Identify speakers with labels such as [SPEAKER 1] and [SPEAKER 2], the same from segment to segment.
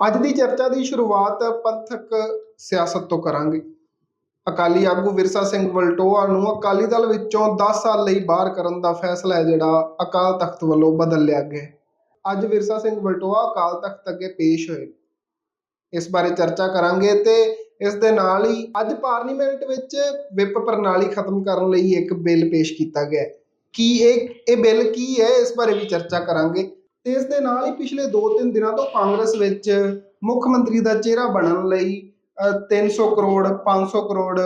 [SPEAKER 1] ਅੱਜ ਦੀ ਚਰਚਾ ਦੀ ਸ਼ੁਰੂਆਤ ਪੰਥਕ ਸਿਆਸਤ ਤੋਂ ਕਰਾਂਗੇ। ਅਕਾਲੀ ਆਗੂ ਵਿਰਸਾ ਸਿੰਘ ਵਲਟੋਆ ਨੂੰ ਅਕਾਲੀ ਦਲ ਵਿੱਚੋਂ 10 ਸਾਲ ਲਈ ਬਾਹਰ ਕਰਨ ਦਾ ਫੈਸਲਾ ਹੈ ਜਿਹੜਾ ਅਕਾਲ ਤਖਤ ਵੱਲੋਂ ਬਦਲ ਲਿਆ ਗਿਆ ਅੱਜ ਵਿਰਸਾ ਸਿੰਘ ਵਲਟੋਆ ਅਕਾਲ ਤਖਤ ਅੱਗੇ ਪੇਸ਼ ਹੋਏ। ਇਸ ਬਾਰੇ ਚਰਚਾ ਕਰਾਂਗੇ ਤੇ ਇਸ ਦੇ ਨਾਲ ਹੀ ਅੱਜ ਪਾਰਲੀਮੈਂਟ ਵਿੱਚ ਵਿਪ ਪ੍ਰਣਾਲੀ ਖਤਮ ਕਰਨ ਲਈ ਇੱਕ ਬਿੱਲ ਪੇਸ਼ ਕੀਤਾ ਗਿਆ ਕੀ ਇਹ ਇਹ ਬਿੱਲ ਕੀ ਹੈ? ਇਸ ਬਾਰੇ ਵੀ ਚਰਚਾ ਕਰਾਂਗੇ। ਤੇ ਇਸ ਦੇ ਨਾਲ ਹੀ ਪਿਛਲੇ 2-3 ਦਿਨਾਂ ਤੋਂ ਕਾਂਗਰਸ ਵਿੱਚ ਮੁੱਖ ਮੰਤਰੀ ਦਾ ਚਿਹਰਾ ਬਣਨ ਲਈ ਅ, 300 ਕਰੋੜ 500 ਕਰੋੜ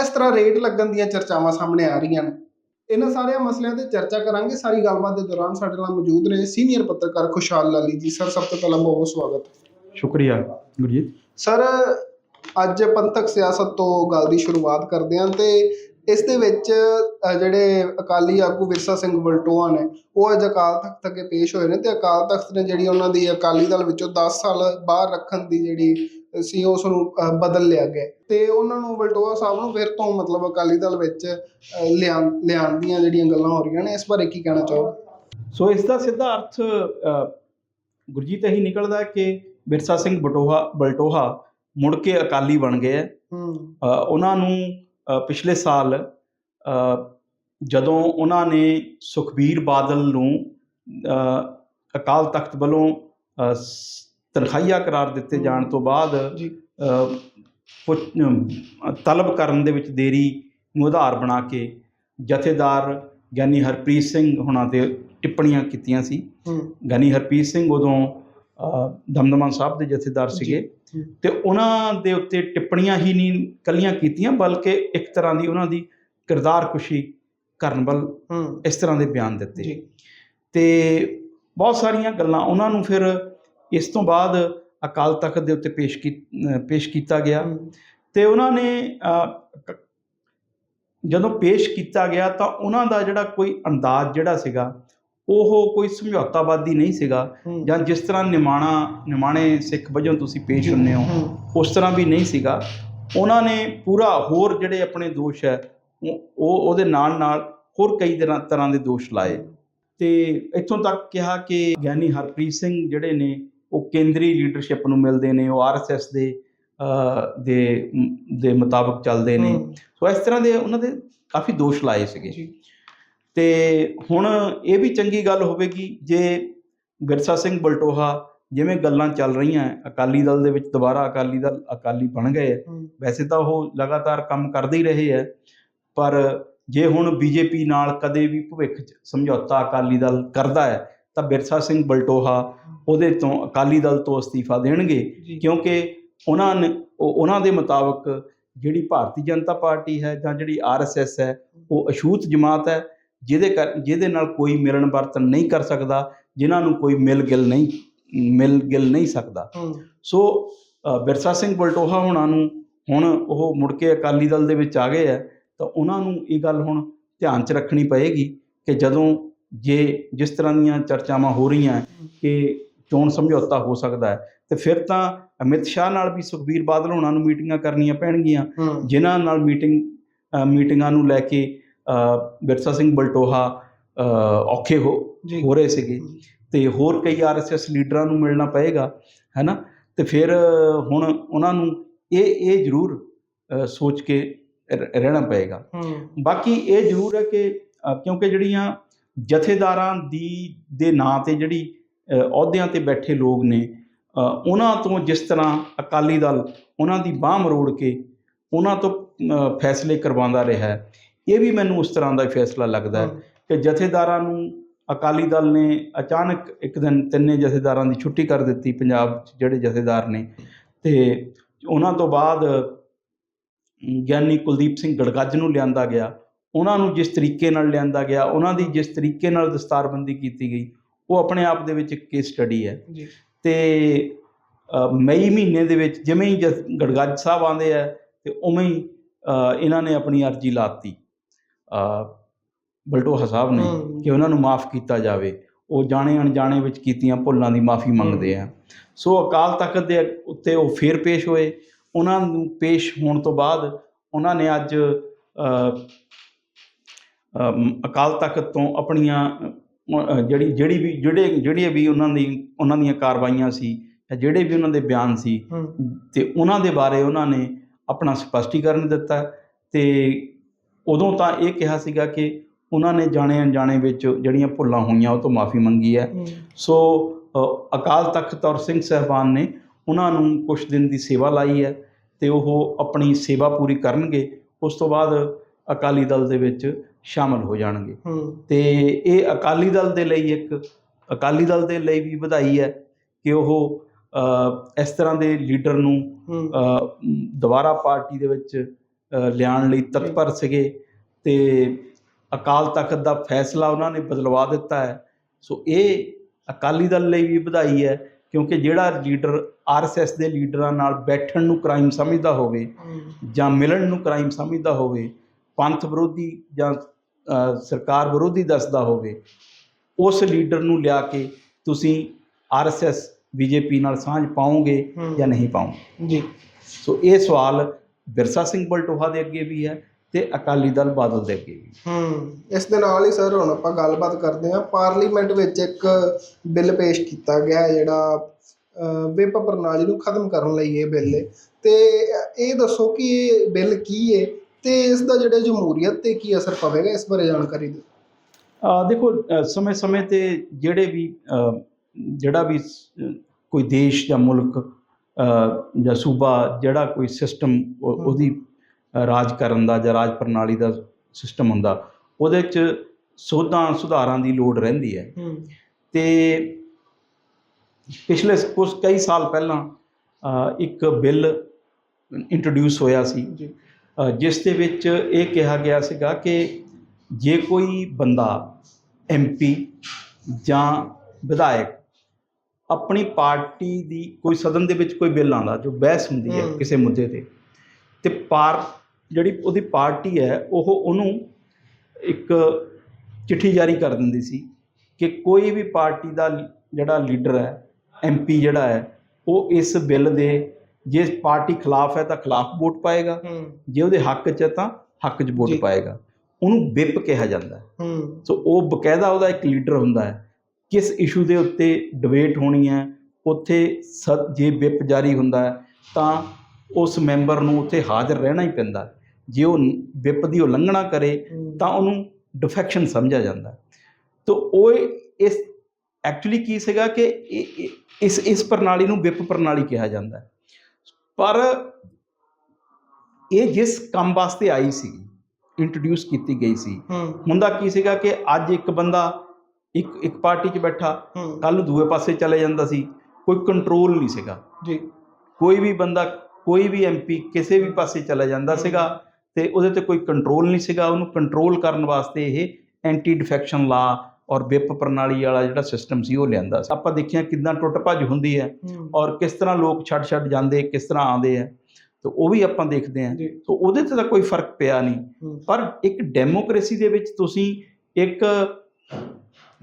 [SPEAKER 1] ਇਸ ਤਰ੍ਹਾਂ ਰੇਟ ਲੱਗਣ ਦੀਆਂ ਚਰਚਾਵਾਂ ਸਾਹਮਣੇ ਆ ਰਹੀਆਂ ਨੇ। ਇਹਨਾਂ ਸਾਰਿਆਂ ਮਸਲਿਆਂ ਤੇ ਚਰਚਾ ਕਰਾਂਗੇ। ਸਾਰੀ ਗੱਲਬਾਤ ਦੇ ਦੌਰਾਨ ਸਾਡੇ ਨਾਲ ਮੌਜੂਦ ਨੇ ਸੀਨੀਅਰ ਪੱਤਰਕਾਰ ਖੁਸ਼ਹਾਲ ਲਾਲੀ ਜੀ। ਸਰ ਸਭ ਤੋਂ ਪਹਿਲਾਂ ਬਹੁਤ ਬਹੁਤ ਸਵਾਗਤ।
[SPEAKER 2] ਸ਼ੁਕਰੀਆ ਗੁਰਜੀਤ।
[SPEAKER 1] ਸਰ ਅੱਜ ਪੰਥਕ ਸਿਆਸਤ ਤੋਂ ਗੱਲ ਦੀ ਸ਼ੁਰੂਆਤ ਕਰਦੇ ਹਾਂ ਤੇ ਇਸ ਦੇ ਵਿੱਚ ਜਿਹੜੇ ਅਕਾਲੀ ਆਗੂ ਵਿਰਸਾ ਸਿੰਘ ਵਲਟੋਆ ਨੇ ਉਹ ਅੱਜ ਅਕਾਲ ਤਖਤ ਅੱਗੇ ਪੇਸ਼ ਹੋਏ ਨੇ ਤੇ ਅਕਾਲ ਤਖਤ ਨੇ ਜਿਹੜੀ ਉਹਨਾਂ ਦੀ ਅਕਾਲੀ ਦਲ ਵਿੱਚੋਂ 10 ਸਾਲ ਬਾਹਰ ਰੱਖਣ ਦੀ ਜਿਹੜੀ ਸੀ ਉਸ ਨੂੰ ਬਦਲ ਲਿਆ ਗਿਆ। ਤੇ ਉਹਨਾਂ ਨੂੰ ਵਲਟੋਆ ਸਾਹਿਬ ਨੂੰ ਫਿਰ ਤੋਂ ਮਤਲਬ ਅਕਾਲੀ ਦਲ ਵਿੱਚ ਲਿਆਉਣ ਦੀਆਂ ਜਿਹੜੀਆਂ ਗੱਲਾਂ ਹੋ ਰਹੀਆਂ ਨੇ ਇਸ ਬਾਰੇ ਕੀ ਕਹਿਣਾ ਚਾਹੋਗੇ?
[SPEAKER 2] ਸੋ ਇਸ ਦਾ ਸਿੱਧਾ ਅਰਥ ਗੁਰਜੀਤ ਇਹੀ ਨਿਕਲਦਾ ਹੈ ਕਿ ਬਿਰਸਾ ਸਿੰਘ ਬਟੋਹਾ ਬਲਟੋਹਾ ਮੁੜ ਕੇ ਅਕਾਲੀ ਬਣ ਗਏ ਉਹਨਾਂ ਨੂੰ ਪਿਛਲੇ ਸਾਲ ਜਦੋਂ ਉਹਨਾਂ ਨੇ ਸੁਖਬੀਰ ਬਾਦਲ ਨੂੰ ਅਕਾਲ ਤਖਤ ਵੱਲੋਂ ਤਨਖਾਹੀਆ ਕਰਾਰ ਦਿੱਤੇ ਜਾਣ ਤੋਂ ਬਾਅਦ ਤਲਬ ਕਰਨ ਦੇ ਵਿੱਚ ਦੇਰੀ ਨੂੰ ਆਧਾਰ ਬਣਾ ਕੇ ਜਥੇਦਾਰ ਗਿਆਨੀ ਹਰਪ੍ਰੀਤ ਸਿੰਘ ਹੁਣਾਂ ਤੇ ਟਿੱਪਣੀਆਂ ਕੀਤੀਆਂ ਸੀ। ਗਿਆਨੀ ਹਰਪ੍ਰੀਤ ਸਿੰਘ ਉਦੋਂ ਦਮਦਮਾ ਸਾਹਿਬ ਦੇ ਜਥੇਦਾਰ ਸੀਗੇ। ਤੇ ਉਹਨਾਂ ਦੇ ਉੱਤੇ ਟਿੱਪਣੀਆਂ ਹੀ ਨਹੀਂ ਕੱਲੀਆਂ ਕੀਤੀਆਂ ਬਲਕਿ ਇੱਕ ਤਰ੍ਹਾਂ ਦੀ ਉਹਨਾਂ ਦੀ ਕਿਰਦਾਰ ਕੁਸ਼ੀ ਕਰਨ ਵੱਲ ਇਸ ਤਰ੍ਹਾਂ ਦੇ ਬਿਆਨ ਦਿੱਤੇ। ਤੇ ਬਹੁਤ ਸਾਰੀਆਂ ਗੱਲਾਂ ਉਹਨਾਂ ਨੂੰ ਫਿਰ ਇਸ ਤੋਂ ਬਾਅਦ ਅਕਾਲ ਤਖਤ ਦੇ ਉੱਤੇ ਪੇਸ਼ ਕੀ ਪੇਸ਼ ਕੀਤਾ ਗਿਆ। ਤੇ ਉਹਨਾਂ ਨੇ ਜਦੋਂ ਪੇਸ਼ ਕੀਤਾ ਗਿਆ ਤਾਂ ਉਹਨਾਂ ਦਾ ਜਿਹੜਾ ਕੋਈ ਅੰਦਾਜ਼ ਜਿਹੜਾ ਸੀਗਾ ਉਹ ਕੋਈ ਸਮਝੌਤਾਵਾਦੀ ਨਹੀਂ ਸੀਗਾ ਜਾਂ ਜਿਸ ਤਰ੍ਹਾਂ ਨਿਮਾਣਾ ਨਿਮਾਣੇ ਸਿੱਖ ਵਜੋਂ ਤੁਸੀਂ ਪੇਸ਼ ਹੁੰਨੇ ਹੋ ਉਸ ਤਰ੍ਹਾਂ ਵੀ ਨਹੀਂ ਸੀਗਾ। ਉਹਨਾਂ ਨੇ ਪੂਰਾ ਹੋਰ ਜਿਹੜੇ ਆਪਣੇ ਦੋਸ਼ ਹੈ ਉਹ ਉਹ- ਉਹਦੇ ਨਾਲ ਨਾਲ ਹੋਰ ਕਈ ਤਰ੍ਹਾਂ ਤਰ੍ਹਾਂ ਦੇ ਦੋਸ਼ ਲਾਏ। ਤੇ ਇੱਥੋਂ ਤੱਕ ਕਿਹਾ ਕਿ ਗਿਆਨੀ ਹਰਪ੍ਰੀਤ ਸਿੰਘ ਜਿਹੜੇ ਨੇ ਉਹ ਕੇਂਦਰੀ ਲੀਡਰਸ਼ਿਪ ਨੂੰ ਮਿਲਦੇ ਨੇ ਉਹ ਆਰਐਸਐਸ ਦੇ ਦੇ ਦੇ ਮੁਤਾਬਕ ਚੱਲਦੇ ਨੇ। ਸੋ ਇਸ ਤਰ੍ਹਾਂ ਦੇ ਉਹਨਾਂ ਦੇ ਕਾਫੀ ਦੋਸ਼ ਲਾਏ ਸੀਗੇ। ਤੇ ਹੁਣ ਇਹ ਵੀ ਚੰਗੀ ਗੱਲ ਹੋਵੇਗੀ ਜੇ ਵਿਰਸਾ ਸਿੰਘ ਬਲਟੋਹਾ ਜਿਵੇਂ ਗੱਲਾਂ ਚੱਲ ਰਹੀਆਂ ਅਕਾਲੀ ਦਲ ਦੇ ਵਿੱਚ ਦੁਬਾਰਾ ਅਕਾਲੀ ਦਲ ਅਕਾਲੀ ਬਣ ਗਏ ਵੈਸੇ ਤਾਂ ਉਹ ਲਗਾਤਾਰ ਕੰਮ ਕਰਦੇ ਹੀ ਰਹੇ ਹੈ ਪਰ ਜੇ ਹੁਣ ਬੀਜੇਪੀ ਨਾਲ ਕਦੇ ਵੀ ਭਵਿੱਖ 'ਚ ਸਮਝੌਤਾ ਅਕਾਲੀ ਦਲ ਕਰਦਾ ਹੈ ਤਾਂ ਬਿਰਸਾ ਸਿੰਘ ਬਲਟੋਹਾ ਉਹਦੇ ਤੋਂ ਅਕਾਲੀ ਦਲ ਤੋਂ ਅਸਤੀਫਾ ਦੇਣਗੇ ਕਿਉਂਕਿ ਉਹਨਾਂ ਨੇ ਉਹ- ਉਹਨਾਂ ਦੇ ਮੁਤਾਬਕ ਜਿਹੜੀ ਭਾਰਤੀ ਜਨਤਾ ਪਾਰਟੀ ਹੈ ਜਾਂ ਜਿਹੜੀ ਆਰਐਸਐਸ ਹੈ ਉਹ ਅਛੂਤ ਜਮਾਤ ਹੈ ਜਿਹਦੇ ਕਰ ਜਿਹਦੇ ਨਾਲ ਕੋਈ ਮਿਲਣ ਵਰਤਨ ਨਹੀਂ ਕਰ ਸਕਦਾ ਜਿਨ੍ਹਾਂ ਨੂੰ ਕੋਈ ਮਿਲ ਗਿਲ ਨਹੀਂ ਮਿਲ ਗਿਲ ਨਹੀਂ ਸਕਦਾ। ਸੋ ਬਿਰਸਾ ਸਿੰਘ ਬਲਟੋਹਾ ਹੋਣਾ ਨੂੰ ਹੁਣ ਉਹ ਮੁੜ ਕੇ ਅਕਾਲੀ ਦਲ ਦੇ ਵਿੱਚ ਆ ਗਏ ਹੈ ਤਾਂ ਉਹਨਾਂ ਨੂੰ ਇਹ ਗੱਲ ਹੁਣ ਧਿਆਨ 'ਚ ਰੱਖਣੀ ਪਏਗੀ ਕਿ ਜਦੋਂ ਜੇ ਜਿਸ ਤਰ੍ਹਾਂ ਦੀਆਂ ਚਰਚਾਵਾਂ ਹੋ ਰਹੀਆਂ ਕਿ ਚੋਣ ਸਮਝੌਤਾ ਹੋ ਸਕਦਾ ਹੈ ਤੇ ਫਿਰ ਤਾਂ ਅਮਿਤ ਸ਼ਾਹ ਨਾਲ ਵੀ ਸੁਖਬੀਰ ਬਾਦਲ ਹੋਣਾ ਨੂੰ ਮੀਟਿੰਗਾਂ ਕਰਨੀਆਂ ਪੈਣਗੀਆਂ ਜਿਨ੍ਹਾਂ ਨਾਲ ਮੀਟਿੰਗ ਮੀਟਿੰਗਾਂ ਨੂੰ ਲੈ ਕੇ ਅ, ਬਿਰਸਾ ਸਿੰਘ ਬਲਟੋਹਾ ਔਖੇ ਹੋ ਹੋ ਰਹੇ ਸੀਗੇ। ਤੇ ਹੋਰ ਕਈ ਆਰਐਸਐਸ ਲੀਡਰਾਂ ਨੂੰ ਮਿਲਣਾ ਪਏਗਾ ਹੈਨਾ? ਤੇ ਫਿਰ ਹੁਣ ਉਹਨਾਂ ਨੂੰ ਇਹ ਇਹ ਜ਼ਰੂਰ ਸੋਚ ਕੇ ਰਹਿਣਾ ਪਏਗਾ। ਬਾਕੀ ਇਹ ਜ਼ਰੂਰ ਹੈ ਕਿ ਕਿਉਂਕਿ ਜਿਹੜੀਆਂ ਜਥੇਦਾਰਾਂ ਦੀ ਦੇ ਨਾਂ ਤੇ ਜਿਹੜੀ ਅਹੁਦਿਆਂ ਤੇ ਬੈਠੇ ਲੋਕ ਨੇ ਉਹਨਾਂ ਤੋਂ ਜਿਸ ਤਰ੍ਹਾਂ ਅਕਾਲੀ ਦਲ ਉਹਨਾਂ ਦੀ ਬਾਹ ਮਰੋੜ ਕੇ ਉਹਨਾਂ ਤੋਂ ਫੈਸਲੇ ਕਰਵਾਉਂਦਾ ਰਿਹਾ ਹੈ ਇਹ ਵੀ ਮੈਨੂੰ ਉਸ ਤਰ੍ਹਾਂ ਦਾ ਫੈਸਲਾ ਲੱਗਦਾ ਹੈ ਕਿ ਜਥੇਦਾਰਾਂ ਨੂੰ ਅਕਾਲੀ ਦਲ ਨੇ ਅਚਾਨਕ ਇੱਕ ਦਿਨ ਤਿੰਨੇ ਜਥੇਦਾਰਾਂ ਦੀ ਛੁੱਟੀ ਕਰ ਦਿੱਤੀ ਪੰਜਾਬ 'ਚ ਜਿਹੜੇ ਜਥੇਦਾਰ ਨੇ। ਤੇ ਉਹਨਾਂ ਤੋਂ ਬਾਅਦ ਗਿਆਨੀ ਕੁਲਦੀਪ ਸਿੰਘ ਗੜਗੱਜ ਨੂੰ ਲਿਆਂਦਾ ਗਿਆ। ਉਹਨਾਂ ਨੂੰ ਜਿਸ ਤਰੀਕੇ ਨਾਲ ਲਿਆਂਦਾ ਗਿਆ ਉਹਨਾਂ ਦੀ ਜਿਸ ਤਰੀਕੇ ਨਾਲ ਦਸਤਾਰਬੰਦੀ ਕੀਤੀ ਗਈ ਉਹ ਆਪਣੇ ਆਪ ਦੇ ਵਿੱਚ ਇੱਕ ਕੇਸ ਸਟੱਡੀ ਹੈ। ਤੇ ਮਈ ਮਹੀਨੇ ਦੇ ਵਿੱਚ ਜਿਵੇਂ ਹੀ ਗੜਗੱਜ ਸਾਹਿਬ ਆਉਂਦੇ ਆ ਤੇ ਉਵੇਂ ਹੀ ਇਹਨਾਂ ਨੇ ਆਪਣੀ ਅਰਜ਼ੀ ਲਾਤੀ। ਬਲਟੋਹਾ ਸਾਹਿਬ ਨੇ। ਕਿ ਉਹਨਾਂ ਨੂੰ ਮਾਫ ਕੀਤਾ ਜਾਵੇ। ਉਹ ਜਾਣੇ ਅਣਜਾਣੇ ਵਿੱਚ ਕੀਤੀਆਂ ਭੁੱਲਾਂ ਦੀ ਮਾਫੀ ਮੰਗਦੇ ਆ। ਸੋ ਅਕਾਲ ਤਖਤ ਦੇ ਉੱਤੇ ਉਹ ਫੇਰ ਪੇਸ਼ ਹੋਏ। ਉਹਨਾਂ ਨੂੰ ਪੇਸ਼ ਹੋਣ ਤੋਂ ਬਾਅਦ ਉਹਨਾਂ ਨੇ ਅੱਜ ਅਕਾਲ ਤਖਤ ਤੋਂ ਆਪਣੀਆਂ ਜਿਹੜੀ ਜਿਹੜੀ ਵੀ ਜਿਹੜੇ ਜਿਹੜੀਆਂ ਵੀ ਉਹਨਾਂ ਦੀ ਉਹਨਾਂ ਦੀਆਂ ਕਾਰਵਾਈਆਂ ਸੀ ਜਾਂ ਜਿਹੜੇ ਵੀ ਉਹਨਾਂ ਦੇ ਬਿਆਨ ਸੀ ਤੇ ਉਹਨਾਂ ਦੇ ਬਾਰੇ ਉਹਨਾਂ ਨੇ ਆਪਣਾ ਸਪਸ਼ਟੀਕਰਨ ਦਿੱਤਾ ਤੇ ਉਦੋਂ ਤਾਂ ਇਹ ਕਿਹਾ ਸੀਗਾ ਕਿ ਉਹਨਾਂ ਨੇ ਜਾਣੇ ਅਣਜਾਣੇ ਵਿੱਚ ਜਿਹੜੀਆਂ ਭੁੱਲਾਂ ਹੋਈਆਂ ਉਹ ਤੋਂ ਮਾਫੀ ਮੰਗੀ ਹੈ। ਸੋ ਅਕਾਲ ਤਖਤ ਔਰ ਸਿੰਘ ਸਾਹਿਬਾਨ ਨੇ ਉਹਨਾਂ ਨੂੰ ਕੁਝ ਦਿਨ ਦੀ ਸੇਵਾ ਲਾਈ ਹੈ ਤੇ ਉਹ ਆਪਣੀ ਸੇਵਾ ਪੂਰੀ ਕਰਨਗੇ ਉਸ ਤੋਂ ਬਾਅਦ ਅਕਾਲੀ ਦਲ ਦੇ ਵਿੱਚ ਸ਼ਾਮਲ ਹੋ ਜਾਣਗੇ। ਤੇ ਇਹ ਅਕਾਲੀ ਦਲ ਦੇ ਲਈ ਇੱਕ ਅਕਾਲੀ ਦਲ ਦੇ ਲਈ ਵੀ ਵਧਾਈ ਹੈ ਕਿ ਉਹ ਇਸ ਤਰ੍ਹਾਂ ਦੇ ਲੀਡਰ ਨੂੰ ਦੁਬਾਰਾ ਪਾਰਟੀ ਦੇ ਵਿੱਚ ਲਿਆਉਣ ਲਈ ਤਤਪਰ ਸੀਗੇ ਤੇ ਅਕਾਲ ਤਖਤ ਦਾ ਫੈਸਲਾ ਉਹਨਾਂ ਨੇ ਬਦਲਵਾ ਦਿੱਤਾ ਹੈ। ਸੋ ਇਹ ਅਕਾਲੀ ਦਲ ਲਈ ਵੀ ਵਧਾਈ ਹੈ ਕਿਉਂਕਿ ਜਿਹੜਾ ਲੀਡਰ ਆਰਐਸਐਸ ਦੇ ਲੀਡਰਾਂ ਨਾਲ ਬੈਠਣ ਨੂੰ ਕ੍ਰਾਈਮ ਸਮਝਦਾ ਹੋਵੇ ਜਾਂ ਮਿਲਣ ਨੂੰ ਕ੍ਰਾਈਮ ਸਮਝਦਾ ਹੋਵੇ ਪੰਥ ਵਿਰੋਧੀ ਜਾਂ ਸਰਕਾਰ ਵਿਰੋਧੀ ਦੱਸਦਾ ਹੋਵੇ ਉਸ ਲੀਡਰ ਨੂੰ ਲਿਆ ਕੇ ਤੁਸੀਂ ਆਰਐਸਐਸ ਬੀਜੇਪੀ ਨਾਲ ਸਾਂਝ ਪਾਓਗੇ
[SPEAKER 1] ਹੂੰ।
[SPEAKER 2] ਜਾਂ ਨਹੀਂ ਪਾਓਗੇ?
[SPEAKER 1] ਜੀ।
[SPEAKER 2] ਸੋ ਇਹ ਸਵਾਲ ਬਿਰਸਾ ਸਿੰਘ ਬਲਟੋਹਾ ਦੇ ਅੱਗੇ ਵੀ ਹੈ ਤੇ ਅਕਾਲੀ ਦਲ ਬਾਦਲ ਦੇ ਅੱਗੇ ਵੀ।
[SPEAKER 1] ਹੂੰ ਇਸ ਦੇ ਨਾਲ ਹੀ ਸਰ ਹੁਣ ਆਪਾਂ ਗੱਲਬਾਤ ਕਰਦੇ ਹਾਂ। ਪਾਰਲੀਮੈਂਟ ਵਿੱਚ ਇੱਕ ਬਿੱਲ ਪੇਸ਼ ਕੀਤਾ ਗਿਆ ਜਿਹੜਾ ਵਿਪ ਪ੍ਰਣਾਲੀ ਨੂੰ ਖਤਮ ਕਰਨ ਲਈ ਇਹ ਬਿੱਲ ਹੈ। ਤੇ ਇਹ ਦੱਸੋ ਕਿ ਇਹ ਬਿੱਲ ਕੀ ਹੈ ਤੇ ਇਸ ਦਾ ਜਿਹੜੇ ਜਮਹੂਰੀਅਤ ਤੇ ਕੀ ਅਸਰ ਪਵੇਗਾ ਇਸ ਬਾਰੇ ਜਾਣਕਾਰੀ ਦਿਓ।
[SPEAKER 2] ਅ, ਦੇਖੋ ਸਮੇਂ-ਸਮੇਂ ਤੇ ਜਿਹੜੇ ਵੀ ਜਿਹੜਾ ਵੀ ਕੋਈ ਦੇਸ਼ ਜਾਂ ਮੁਲਕ ਜਾਂ ਸੂਬਾ ਜਿਹੜਾ ਕੋਈ ਸਿਸਟਮ ਉਹਦੀ ਰਾਜ ਕਰਨ ਦਾ ਜਾਂ ਰਾਜ ਪ੍ਰਣਾਲੀ ਦਾ ਸਿਸਟਮ ਹੁੰਦਾ ਉਹਦੇ 'ਚ ਸੋਧਾਂ ਸੁਧਾਰਾਂ ਦੀ ਲੋੜ ਰਹਿੰਦੀ ਹੈ। ਤੇ ਪਿਛਲੇ ਕੁਝ ਕਈ ਸਾਲ ਪਹਿਲਾਂ ਇੱਕ ਬਿੱਲ ਇੰਟਰੋਡਿਊਸ ਹੋਇਆ ਸੀ। ਜਿਸ ਦੇ ਵਿੱਚ ਇਹ ਕਿਹਾ ਗਿਆ ਸੀਗਾ ਕਿ ਜੇ ਕੋਈ ਬੰਦਾ ਐਮਪੀ ਜਾਂ ਵਿਧਾਇਕ ਆਪਣੀ ਪਾਰਟੀ ਦੀ ਕੋਈ ਸਦਨ ਦੇ ਵਿੱਚ ਕੋਈ ਬਿੱਲ ਆਉਂਦਾ ਜੋ ਬਹਿਸ ਹੁੰਦੀ ਹੈ। ਕਿਸੇ ਮੁੱਦੇ ਤੇ ਤੇ ਪਾਰ ਜਿਹੜੀ ਉਹਦੀ ਪਾਰਟੀ ਹੈ ਉਹ ਉਹਨੂੰ ਇੱਕ ਚਿੱਠੀ ਜਾਰੀ ਕਰ ਦਿੰਦੀ ਸੀ ਕਿ ਕੋਈ ਵੀ ਪਾਰਟੀ ਦਾ ਜਿਹੜਾ ਲੀਡਰ ਹੈ ਐਮਪੀ ਜਿਹੜਾ ਹੈ ਉਹ ਇਸ ਬਿੱਲ ਦੇ ਜੇ ਪਾਰਟੀ ਖਿਲਾਫ ਹੈ ਤਾਂ ਖਿਲਾਫ ਵੋਟ ਪਾਏਗਾ ਜੇ ਉਹਦੇ ਹੱਕ 'ਚ ਹੈ ਤਾਂ ਹੱਕ 'ਚ ਵੋਟ। ਪਾਏਗਾ। ਉਹਨੂੰ ਵਿਪ ਕਿਹਾ ਜਾਂਦਾ ਸੋ ਉਹ ਬਕਾਇਦਾ ਉਹਦਾ ਇੱਕ ਲੀਡਰ ਹੁੰਦਾ ਹੈ। ਕਿਸ ਇਸ਼ੂ ਦੇ ਉੱਤੇ ਡਿਬੇਟ ਹੋਣੀ ਹੈ ਉੱਥੇ ਜੇ ਵਿਪ ਜਾਰੀ ਹੁੰਦਾ ਤਾਂ ਉਸ ਮੈਂਬਰ ਨੂੰ ਉੱਥੇ ਹਾਜ਼ਰ ਰਹਿਣਾ ਹੀ ਪੈਂਦਾ। ਜੇ ਉਹ ਵਿਪ ਦੀ ਉਲੰਘਣਾ ਕਰੇ ਤਾਂ ਉਹਨੂੰ ਡਿਫੈਕਸ਼ਨ ਸਮਝਿਆ ਜਾਂਦਾ। ਤੋ ਉਹ ਇਸ ਐਕਚੁਅਲੀ ਕੀ ਸੀਗਾ ਕਿ ਇਸ ਇਸ ਪ੍ਰਣਾਲੀ ਨੂੰ ਵਿਪ ਪ੍ਰਣਾਲੀ ਕਿਹਾ ਜਾਂਦਾ ਪਰ ਇਹ ਜਿਸ ਕੰਮ ਵਾਸਤੇ ਆਈ ਸੀ ਇੰਟਰੋਡਿਊਸ ਕੀਤੀ ਗਈ ਸੀ ਹੁੰਦਾ ਕੀ ਸੀਗਾ ਕਿ ਅੱਜ ਇੱਕ ਬੰਦਾ ਇੱਕ ਇੱਕ ਪਾਰਟੀ 'ਚ ਬੈਠਾ ਕੱਲ ਨੂੰ ਦੂਏ ਪਾਸੇ ਚਲੇ ਜਾਂਦਾ ਸੀ ਕੋਈ ਕੰਟਰੋਲ ਨਹੀਂ ਸੀਗਾ।
[SPEAKER 1] ਜੀ।
[SPEAKER 2] ਕੋਈ ਵੀ ਬੰਦਾ ਕੋਈ ਵੀ ਐਮਪੀ ਕਿਸੇ ਵੀ ਪਾਸੇ ਚਲਾ ਜਾਂਦਾ ਸੀਗਾ ਤੇ ਉਹਦੇ ਤੇ ਕੋਈ ਕੰਟਰੋਲ ਨਹੀਂ ਸੀਗਾ। ਉਹਨੂੰ ਕੰਟਰੋਲ ਕਰਨ ਵਾਸਤੇ ਇਹ ਐਂਟੀ ਡਿਫੈਕਸ਼ਨ ਲਾ ਔਰ ਵਿਪ ਪ੍ਰਣਾਲੀ ਵਾਲਾ ਜਿਹੜਾ ਸਿਸਟਮ ਸੀ ਉਹ ਲਿਆਂਦਾ ਸੀ। ਆਪਾਂ ਦੇਖਿਆ ਕਿਦਾਂ ਟੁੱਟ ਭੱਜ ਹੁੰਦੀ ਹੈ ਔਰ ਕਿਸ ਤਰ੍ਹਾਂ ਲੋਕ ਛੱਡ ਛੱਡ ਜਾਂਦੇ ਕਿਸ ਤਰ੍ਹਾਂ ਆਉਂਦੇ ਆ ਤੇ ਉਹ ਵੀ ਆਪਾਂ ਦੇਖਦੇ
[SPEAKER 1] ਜੀ।
[SPEAKER 2] ਸੋ ਉਹਦੇ ਤੇ ਤਾਂ ਕੋਈ ਫ਼ਰਕ ਪਿਆ ਨਹੀਂ। ਪਰ ਇੱਕ ਡੈਮੋਕ੍ਰੇਸੀ ਦੇ ਵਿੱਚ ਤੁਸੀਂ ਇੱਕ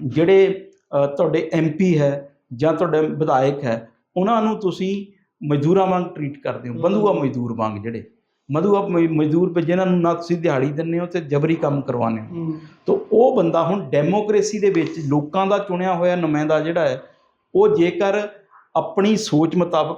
[SPEAKER 2] ਜਿਹੜੇ ਤੁਹਾਡੇ ਐਮਪੀ ਹੈ ਜਾਂ ਤੁਹਾਡੇ ਵਿਧਾਇਕ ਹੈ ਉਹਨਾਂ ਨੂੰ ਤੁਸੀਂ ਮਜ਼ਦੂਰਾਂ ਵਾਂਗ ਟਰੀਟ ਕਰਦੇ ਹੋ। ਬੰਧੂਆ ਮਜ਼ਦੂਰ ਵਾਂਗ ਜਿਹੜੇ। ਮਧੂਆ ਮਜ਼ਦੂਰ ਪੇ ਜਿਨ੍ਹਾਂ ਨੂੰ ਨਾ ਤੁਸੀਂ ਦਿਹਾੜੀ ਦਿੰਦੇ ਹੋ ਤੇ ਜਬਰੀ ਕੰਮ ਕਰਵਾਉਂਦੇ ਹੂੰ। ਤੋ ਉਹ ਬੰਦਾ ਹੁਣ ਡੈਮੋਕ੍ਰੇਸੀ ਦੇ ਵਿੱਚ ਲੋਕਾਂ ਦਾ ਚੁਣਿਆ ਹੋਇਆ ਨੁਮਾਇੰਦਾ ਜਿਹੜਾ ਹੈ ਉਹ ਜੇਕਰ ਆਪਣੀ ਸੋਚ ਮੁਤਾਬਕ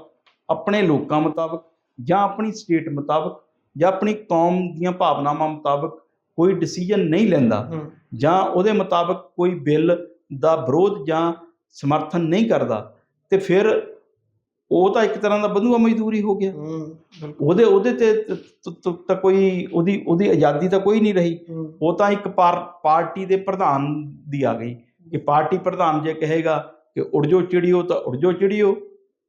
[SPEAKER 2] ਆਪਣੇ ਲੋਕਾਂ ਮੁਤਾਬਕ ਜਾਂ ਆਪਣੀ ਸਟੇਟ ਮੁਤਾਬਕ ਜਾਂ ਆਪਣੀ ਕੌਮ ਦੀਆਂ ਭਾਵਨਾਵਾਂ ਮੁਤਾਬਕ ਕੋਈ ਡਿਸੀਜਨ ਨਹੀਂ ਲੈਂਦਾ ਜਾਂ ਉਹਦੇ ਮੁਤਾਬਕ ਕੋਈ ਬਿੱਲ ਦਾ ਵਿਰੋਧ ਜਾਂ ਸਮਰਥਨ ਨਹੀਂ ਕਰਦਾ ਤੇ ਫਿਰ ਉਹ ਤਾਂ ਇੱਕ ਤਰ੍ਹਾਂ ਦਾ ਬੰਧੂਆ ਮਜ਼ਦੂਰੀ ਹੋ ਗਿਆ। ਉਹਦੇ ਉਹਦੇ ਤੇ ਤ- ਕੋਈ ਉਹਦੀ ਉਹਦੀ ਆਜ਼ਾਦੀ ਤਾਂ ਕੋਈ ਨਹੀਂ ਰਹੀ। ਉਹ ਤਾਂ ਇੱਕ ਪਾਰ- ਪਾਰਟੀ ਦੇ ਪ੍ਰਧਾਨ ਦੀ ਆ ਗਈ ਕਿ ਪਾਰਟੀ ਪ੍ਰਧਾਨ ਜੇ ਕਹੇਗਾ ਕਿ ਉੜ ਜੋ ਚਿੜੀਓ ਤਾਂ ਉੜ ਜੋ ਚਿੜੀਓ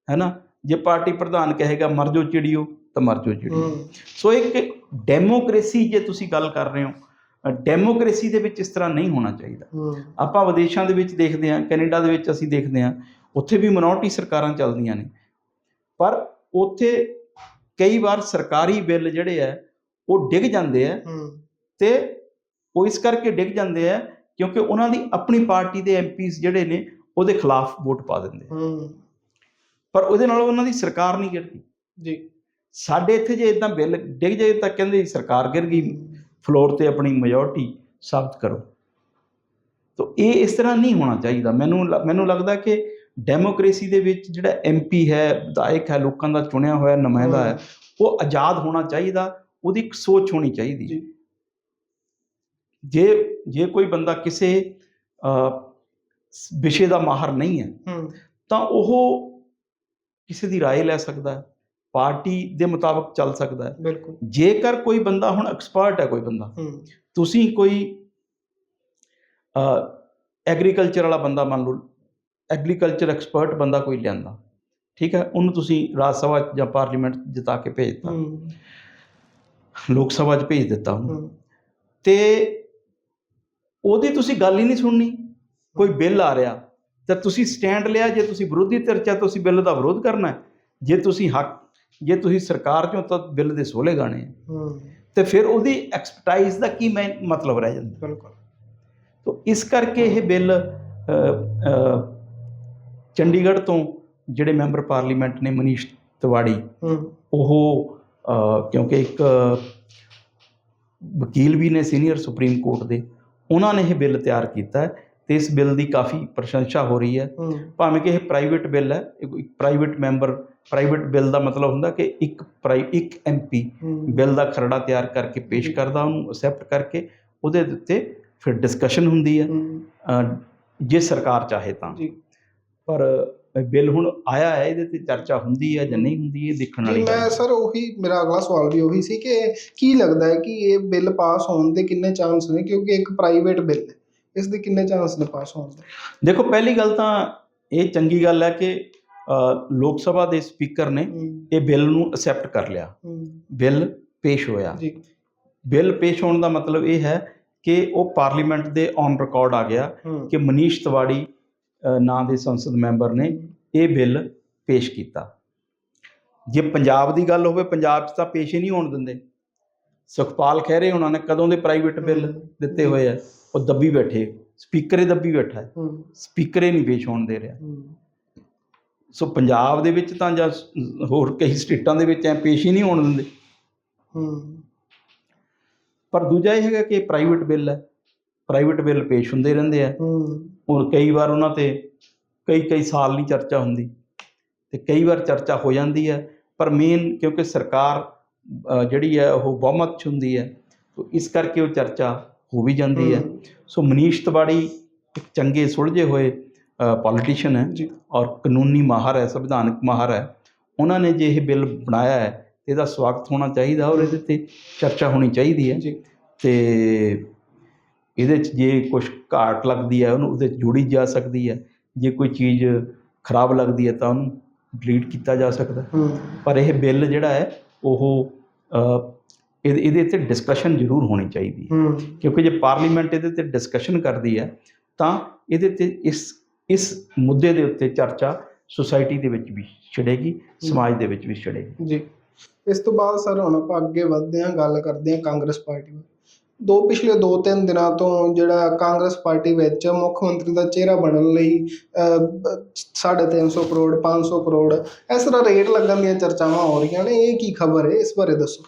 [SPEAKER 2] ਹੈ ਨਾ? ਜੇ ਪਾਰਟੀ ਪ੍ਰਧਾਨ ਕਹੇਗਾ ਮਰ ਜੋ ਚਿੜੀਓ ਤਾਂ ਮਰ ਜੋ ਚਿੜੀਓ
[SPEAKER 1] ਹੂੰ।
[SPEAKER 2] ਸੋ ਇੱਕ ਡੈਮੋਕ੍ਰੇਸੀ ਜੇ ਤੁਸੀਂ ਗੱਲ ਕਰ ਰਹੇ ਹੋ ਡੈਮੋਕ੍ਰੇਸੀ ਦੇ ਵਿੱਚ ਇਸ ਤਰ੍ਹਾਂ ਨਹੀਂ ਹੋਣਾ ਚਾਹੀਦਾ। ਆਪਾਂ ਵਿਦੇਸ਼ਾਂ ਦੇ ਵਿੱਚ ਦੇਖਦੇ ਹਾਂ ਕੈਨੇਡਾ ਦੇ ਵਿੱਚ ਅਸੀਂ ਦੇਖਦੇ ਹਾਂ ਉੱਥੇ ਵੀ ਮਿਨੋਰਟੀ ਸਰਕਾਰਾਂ ਚੱਲਦੀਆਂ ਨੇ। ਪਰ ਉੱਥੇ ਕਈ ਵਾਰ ਸਰਕਾਰੀ ਬਿੱਲ ਜਿਹੜੇ ਆ ਉਹ ਡਿੱਗ ਜਾਂਦੇ ਆ ਤੇ ਉਹ ਇਸ ਕਰਕੇ ਡਿੱਗ ਜਾਂਦੇ ਆ ਕਿਉਂਕਿ ਉਹਨਾਂ ਦੀ ਆਪਣੀ ਪਾਰਟੀ ਦੇ ਐਮਪੀਸ ਜਿਹੜੇ ਨੇ ਉਹਦੇ ਖਿਲਾਫ ਵੋਟ ਪਾ ਦਿੰਦੇ ਪਰ ਉਹਦੇ ਨਾਲ ਉਹਨਾਂ ਦੀ ਸਰਕਾਰ ਨਹੀਂ ਗਿਰਦੀ।
[SPEAKER 1] ਜੀ।
[SPEAKER 2] ਸਾਡੇ ਇੱਥੇ ਜੇ ਇਦਾਂ ਬਿੱਲ ਡਿੱਗ ਜਾਏ ਤਾਂ ਕਹਿੰਦੇ ਜੀ ਸਰਕਾਰ ਗਿਰ ਗਈ ਫਲੋਰ ਤੇ ਆਪਣੀ ਮੈਜੋਰਟੀ ਸਾਬਤ ਕਰੋ ਤੋ ਇਹ ਇਸ ਤਰ੍ਹਾਂ ਨਹੀਂ ਹੋਣਾ ਚਾਹੀਦਾ ਮੈਨੂੰ ਲ- ਮੈਨੂੰ ਲੱਗਦਾ ਕਿ ਡੈਮੋਕ੍ਰੇਸੀ ਦੇ ਵਿੱਚ ਜਿਹੜਾ ਐਮਪੀ ਹੈ ਵਿਧਾਇਕ ਹੈ ਲੋਕਾਂ ਦਾ ਚੁਣਿਆ ਹੋਇਆ ਨੁਮਾਇੰਦਾ ਹੈ ਉਹ ਆਜ਼ਾਦ ਹੋਣਾ ਚਾਹੀਦਾ ਉਹਦੀ ਇੱਕ ਸੋਚ ਹੋਣੀ ਚਾਹੀਦੀ
[SPEAKER 1] ਜੀ
[SPEAKER 2] ਜੇ ਜੇ ਕੋਈ ਬੰਦਾ ਕਿਸੇ ਅ, ਵਿਸ਼ੇ ਦਾ ਮਾਹਰ ਨਹੀਂ ਹੈ
[SPEAKER 1] ਹੂੰ
[SPEAKER 2] ਤਾਂ ਉਹ ਕਿਸੇ ਦੀ رائے ਲੈ ਸਕਦਾ ਹੈ ਪਾਰਟੀ ਦੇ ਮੁਤਾਬਕ ਚੱਲ ਸਕਦਾ ਹੈ।
[SPEAKER 1] ਬਿਲਕੁਲ।
[SPEAKER 2] ਜੇਕਰ ਕੋਈ ਬੰਦਾ ਹੁਣ ਐਕਸਪਰਟ ਹੈ ਕੋਈ ਬੰਦਾ ਤੁਸੀਂ ਕੋਈ ਐਗਰੀਕਲਚਰ ਵਾਲਾ ਬੰਦਾ ਮੰਨ ਲਓ ਐਗਰੀਕਲਚਰ ਐਕਸਪਰਟ ਬੰਦਾ ਕੋਈ ਲਿਆਂਦਾ ਠੀਕ ਹੈ ਉਹਨੂੰ ਤੁਸੀਂ ਰਾਜ ਸਭਾ ਜਾਂ ਪਾਰਲੀਮੈਂਟ ਜਿਤਾ ਕੇ ਭੇਜਤਾ
[SPEAKER 1] ਹੂੰ।
[SPEAKER 2] ਲੋਕ ਸਭਾ 'ਚ ਭੇਜ ਦਿੱਤਾ ਉਹਨੂੰ। ਤੇ ਉਹਦੀ ਤੁਸੀਂ ਗੱਲ ਹੀ ਨਹੀਂ ਸੁਣਨੀ। ਕੋਈ ਬਿੱਲ ਆ ਰਿਹਾ ਤਾਂ ਤੁਸੀਂ ਸਟੈਂਡ ਲਿਆ ਜੇ ਤੁਸੀਂ ਵਿਰੋਧੀ ਧਿਰ 'ਚ ਤੁਸੀਂ ਬਿੱਲ ਦਾ ਵਿਰੋਧ ਕਰਨਾ ਜੇ ਤੁਸੀਂ ਹੱਕ ਜੇ ਤੁਸੀਂ ਸਰਕਾਰ 'ਚੋਂ ਤਾਂ ਬਿੱਲ ਦੇ ਸੋਲੇ ਗਾਣੇ ਤੇ ਫਿਰ ਉਹਦੀ ਐਕਸਪਰਟਾਈਜ਼ ਦਾ ਕੀ ਮਤਲਬ ਰਹਿ ਜਾਂਦਾ?
[SPEAKER 1] ਬਿਲਕੁਲ।
[SPEAKER 2] ਤੋ ਇਸ ਕਰਕੇ ਇਹ ਬਿੱਲ ਚੰਡੀਗੜ੍ਹ ਤੋਂ ਜਿਹੜੇ ਮੈਂਬਰ ਪਾਰਲੀਮੈਂਟ ਨੇ ਮਨੀਸ਼ ਤਿਵਾੜੀ ਉਹ ਕਿਉਂਕਿ ਇੱਕ ਵਕੀਲ ਵੀ ਨੇ ਸੀਨੀਅਰ ਸੁਪਰੀਮ ਕੋਰਟ ਦੇ ਉਹਨਾਂ ਨੇ ਇਹ ਬਿੱਲ ਤਿਆਰ ਕੀਤਾ ਹੈ ਤੇ ਇਸ ਬਿੱਲ ਦੀ ਕਾਫੀ ਪ੍ਰਸ਼ੰਸਾ ਹੋ ਰਹੀ ਹੈ।
[SPEAKER 1] ਹੂੰ।
[SPEAKER 2] ਭਾਵੇਂ ਕਿ ਇਹ ਪ੍ਰਾਈਵੇਟ ਬਿੱਲ ਹੈ ਇੱਕ ਪ੍ਰਾਈਵੇਟ ਮੈਂਬਰ ਪ੍ਰਾਈਵੇਟ ਬਿੱਲ ਦਾ ਮਤਲਬ ਹੁੰਦਾ ਕਿ ਇੱਕ ਪ੍ਰਾਈ ਇੱਕ ਐਮਪੀ ਬਿੱਲ ਦਾ ਖਰੜਾ ਤਿਆਰ ਕਰਕੇ ਪੇਸ਼ ਕਰਦਾ ਉਹਨੂੰ ਅਸੈਪਟ ਕਰਕੇ ਉਹਦੇ ਉੱਤੇ ਫਿਰ ਡਿਸਕਸ਼ਨ ਹੁੰਦੀ ਹੈ। ਜੇ ਸਰਕਾਰ ਚਾਹੇ ਤਾਂ। ਪਰ ਬਿੱਲ ਹੁਣ ਆਇਆ ਹੈ ਇਹਦੇ ਤੇ ਚਰਚਾ ਹੁੰਦੀ ਹੈ ਜਾਂ ਨਹੀਂ ਹੁੰਦੀ ਇਹ ਦੇਖਣ ਵਾਲੀ ਗੱਲ
[SPEAKER 1] ਮੈਂ। ਸਰ ਉਹੀ ਮੇਰਾ ਅਗਲਾ ਸਵਾਲ ਵੀ ਉਹੀ ਸੀ ਕਿ ਕੀ ਲੱਗਦਾ ਹੈ ਕਿ ਇਹ ਬਿੱਲ ਪਾਸ ਹੋਣ ਦੇ ਕਿੰਨੇ ਚਾਂਸ ਨੇ? ਕਿਉਂਕਿ ਇੱਕ ਪ੍ਰਾਈਵੇਟ ਬਿੱਲ ਹੈ। ਇਸ ਦੇ ਕਿੰਨੇ ਚਾਂਸ ਨੇ ਪਾਸ ਹੋਣ ਦੇ?
[SPEAKER 2] ਦੇਖੋ ਪਹਿਲੀ ਗੱਲ ਤਾਂ ਇਹ ਚੰਗੀ ਗੱਲ ਹੈ ਕਿ ਲੋਕ ਸਭਾ ਦੇ ਸਪੀਕਰ ਨੇ ਇਹ ਬਿੱਲ ਨੂੰ ਅਸੈਪਟ ਕਰ ਲਿਆ। ਬਿੱਲ ਪੇਸ਼ ਹੋਇਆ।
[SPEAKER 1] ਜੀ।
[SPEAKER 2] ਬਿੱਲ ਪੇਸ਼ ਹੋਣ ਦਾ ਮਤਲਬ ਇਹ ਹੈ ਕਿ ਉਹ ਪਾਰਲੀਮੈਂਟ ਦੇ ਔਨ ਰਿਕਾਰਡ ਆ ਗਿਆ ਕਿ ਮਨੀਸ਼ ਤਿਵਾੜੀ ਨਾਂ ਦੇ ਸੰਸਦ ਮੈਂਬਰ ਨੇ ਇਹ ਬਿੱਲ ਪੇਸ਼ ਕੀਤਾ। ਜੇ ਪੰਜਾਬ ਦੀ ਗੱਲ ਹੋਵੇ ਪੰਜਾਬ 'ਚ ਤਾਂ ਪੇਸ਼ ਹੀ ਨਹੀਂ ਹੋਣ ਦਿੰਦੇ। ਸੁਖਪਾਲ ਖਹਿਰੇ ਉਹਨਾਂ ਨੇ ਕਦੋਂ ਦੇ ਪ੍ਰਾਈਵੇਟ ਬਿੱਲ। ਦਿੱਤੇ ਹੋਏ ਆ ਉਹ ਦੱਬੀ ਬੈਠੇ। ਸਪੀਕਰ ਦੱਬੀ ਬੈਠਾ ਹੈ। ਸਪੀਕਰ ਨਹੀਂ ਪੇਸ਼ ਹੋਣ ਦੇ ਰਿਹਾ। ਸੋ ਪੰਜਾਬ ਦੇ ਵਿੱਚ ਤਾਂ ਜਾਂ ਸ- ਹੋਰ ਕਈ ਸਟੇਟਾਂ ਦੇ ਵਿੱਚ ਐ ਪੇਸ਼ ਹੀ ਨਹੀਂ ਹੋਣ ਦਿੰਦੇ।
[SPEAKER 1] ਹੂੰ।
[SPEAKER 2] ਪਰ ਦੂਜਾ ਇਹ ਹੈਗਾ ਕਿ ਪ੍ਰਾਈਵੇਟ ਬਿੱਲ ਹੈ। ਪ੍ਰਾਈਵੇਟ ਬਿੱਲ ਪੇਸ਼ ਹੁੰਦੇ ਰਹਿੰਦੇ ਆ।
[SPEAKER 1] ਹੂੰ।
[SPEAKER 2] ਹੁਣ ਕਈ ਵਾਰ ਉਹਨਾਂ ਤੇ ਕਈ ਕਈ ਸਾਲ ਨਹੀਂ ਚਰਚਾ ਹੁੰਦੀ ਤੇ ਕਈ ਵਾਰ ਚਰਚਾ ਹੋ ਜਾਂਦੀ ਹੈ। ਪਰ ਮੇਨ ਕਿਉਂਕਿ ਸਰਕਾਰ ਜਿਹੜੀ ਹੈ ਉਹ ਬਹੁਮਤ 'ਚ ਹੁੰਦੀ ਹੈ ਤੋ ਇਸ ਕਰਕੇ ਉਹ ਚਰਚਾ ਹੋ ਵੀ ਜਾਂਦੀ ਹੈ। ਸੋ ਮਨੀਸ਼ ਤਿਵਾੜੀ ਇੱਕ ਚੰਗੇ ਸੁਲਝੇ ਹੋਏ ਪੋਲੀਟੀਸ਼ੀਅਨ ਹੈ
[SPEAKER 1] ਜੀ।
[SPEAKER 2] ਔਰ ਕਾਨੂੰਨੀ ਮਾਹਰ ਹੈ ਸੰਵਿਧਾਨਕ ਮਾਹਰ ਹੈ। ਉਹਨਾਂ ਨੇ ਜੇ ਇਹ ਬਿੱਲ ਬਣਾਇਆ ਹੈ ਇਹਦਾ ਸਵਾਗਤ ਹੋਣਾ ਚਾਹੀਦਾ ਔਰ ਇਹਦੇ ਤੇ ਚਰਚਾ ਹੋਣੀ ਚਾਹੀਦੀ ਹੈ।
[SPEAKER 1] ਜੀ।
[SPEAKER 2] ਤੇ ਇਹਦੇ 'ਚ ਜੇ ਕੁਝ ਘਾਟ ਲੱਗਦੀ ਹੈ ਉਹਨੂੰ ਉਹਦੇ ਜੋੜੀ ਜਾ ਸਕਦੀ ਹੈ। ਜੇ ਕੋਈ ਚੀਜ਼ ਖਰਾਬ ਲੱਗਦੀ ਹੈ ਤਾਂ ਉਹਨੂੰ ਡਿਲੀਟ ਕੀਤਾ ਜਾ ਸਕਦਾ ਪਰ ਇਹ ਬਿੱਲ ਜਿਹੜਾ ਹੈ ਉਹ ਇਹਦੇ ਤੇ ਡਿਸਕਸ਼ਨ ਜ਼ਰੂਰ ਹੋਣੀ ਚਾਹੀਦੀ ਹੂੰ। ਕਿਉਂਕਿ ਜੇ ਪਾਰਲੀਮੈਂਟ ਇਹਦੇ ਤੇ ਡਿਸਕਸ਼ਨ ਕਰਦੀ ਹੈ ਤਾਂ ਇਹਦੇ ਤੇ ਇਸ ਇਸ ਮੁੱਦੇ ਦੇ ਉੱਤੇ ਚਰਚਾ ਸੁਸਾਇਟੀ ਦੇ ਵਿੱਚ ਵੀ ਛਿੜੇਗੀ ਸਮਾਜ ਦੇ ਵਿੱਚ ਵੀ ਛਿੜੇਗੀ।
[SPEAKER 1] ਜੀ। ਇਸ ਤੋਂ ਬਾਅਦ ਸਰ ਹੁਣ ਆਪਾਂ ਅੱਗੇ ਵਧਦੇ ਹਾਂ ਗੱਲ ਕਰਦੇ ਹਾਂ ਕਾਂਗਰਸ ਪਾਰਟੀ ਬਾਰੇ ਦੋ ਪਿਛਲੇ 2-3 ਦਿਨਾਂ ਤੋਂ ਜਿਹੜਾ ਕਾਂਗਰਸ ਪਾਰਟੀ ਵਿੱਚ ਮੁੱਖ ਮੰਤਰੀ ਦਾ ਚਿਹਰਾ ਬਣਨ ਲਈ ਅਹ, ਬ- 350 ਕਰੋੜ 500 ਕਰੋੜ ਇਸ ਤਰ੍ਹਾਂ ਰੇਟ ਲੱਗਣ ਦੀਆਂ ਚਰਚਾਵਾਂ ਹੋ ਰਹੀਆਂ ਨੇ ਇਹ ਕੀ ਖਬਰ ਹੈ? ਇਸ ਬਾਰੇ ਦੱਸੋ।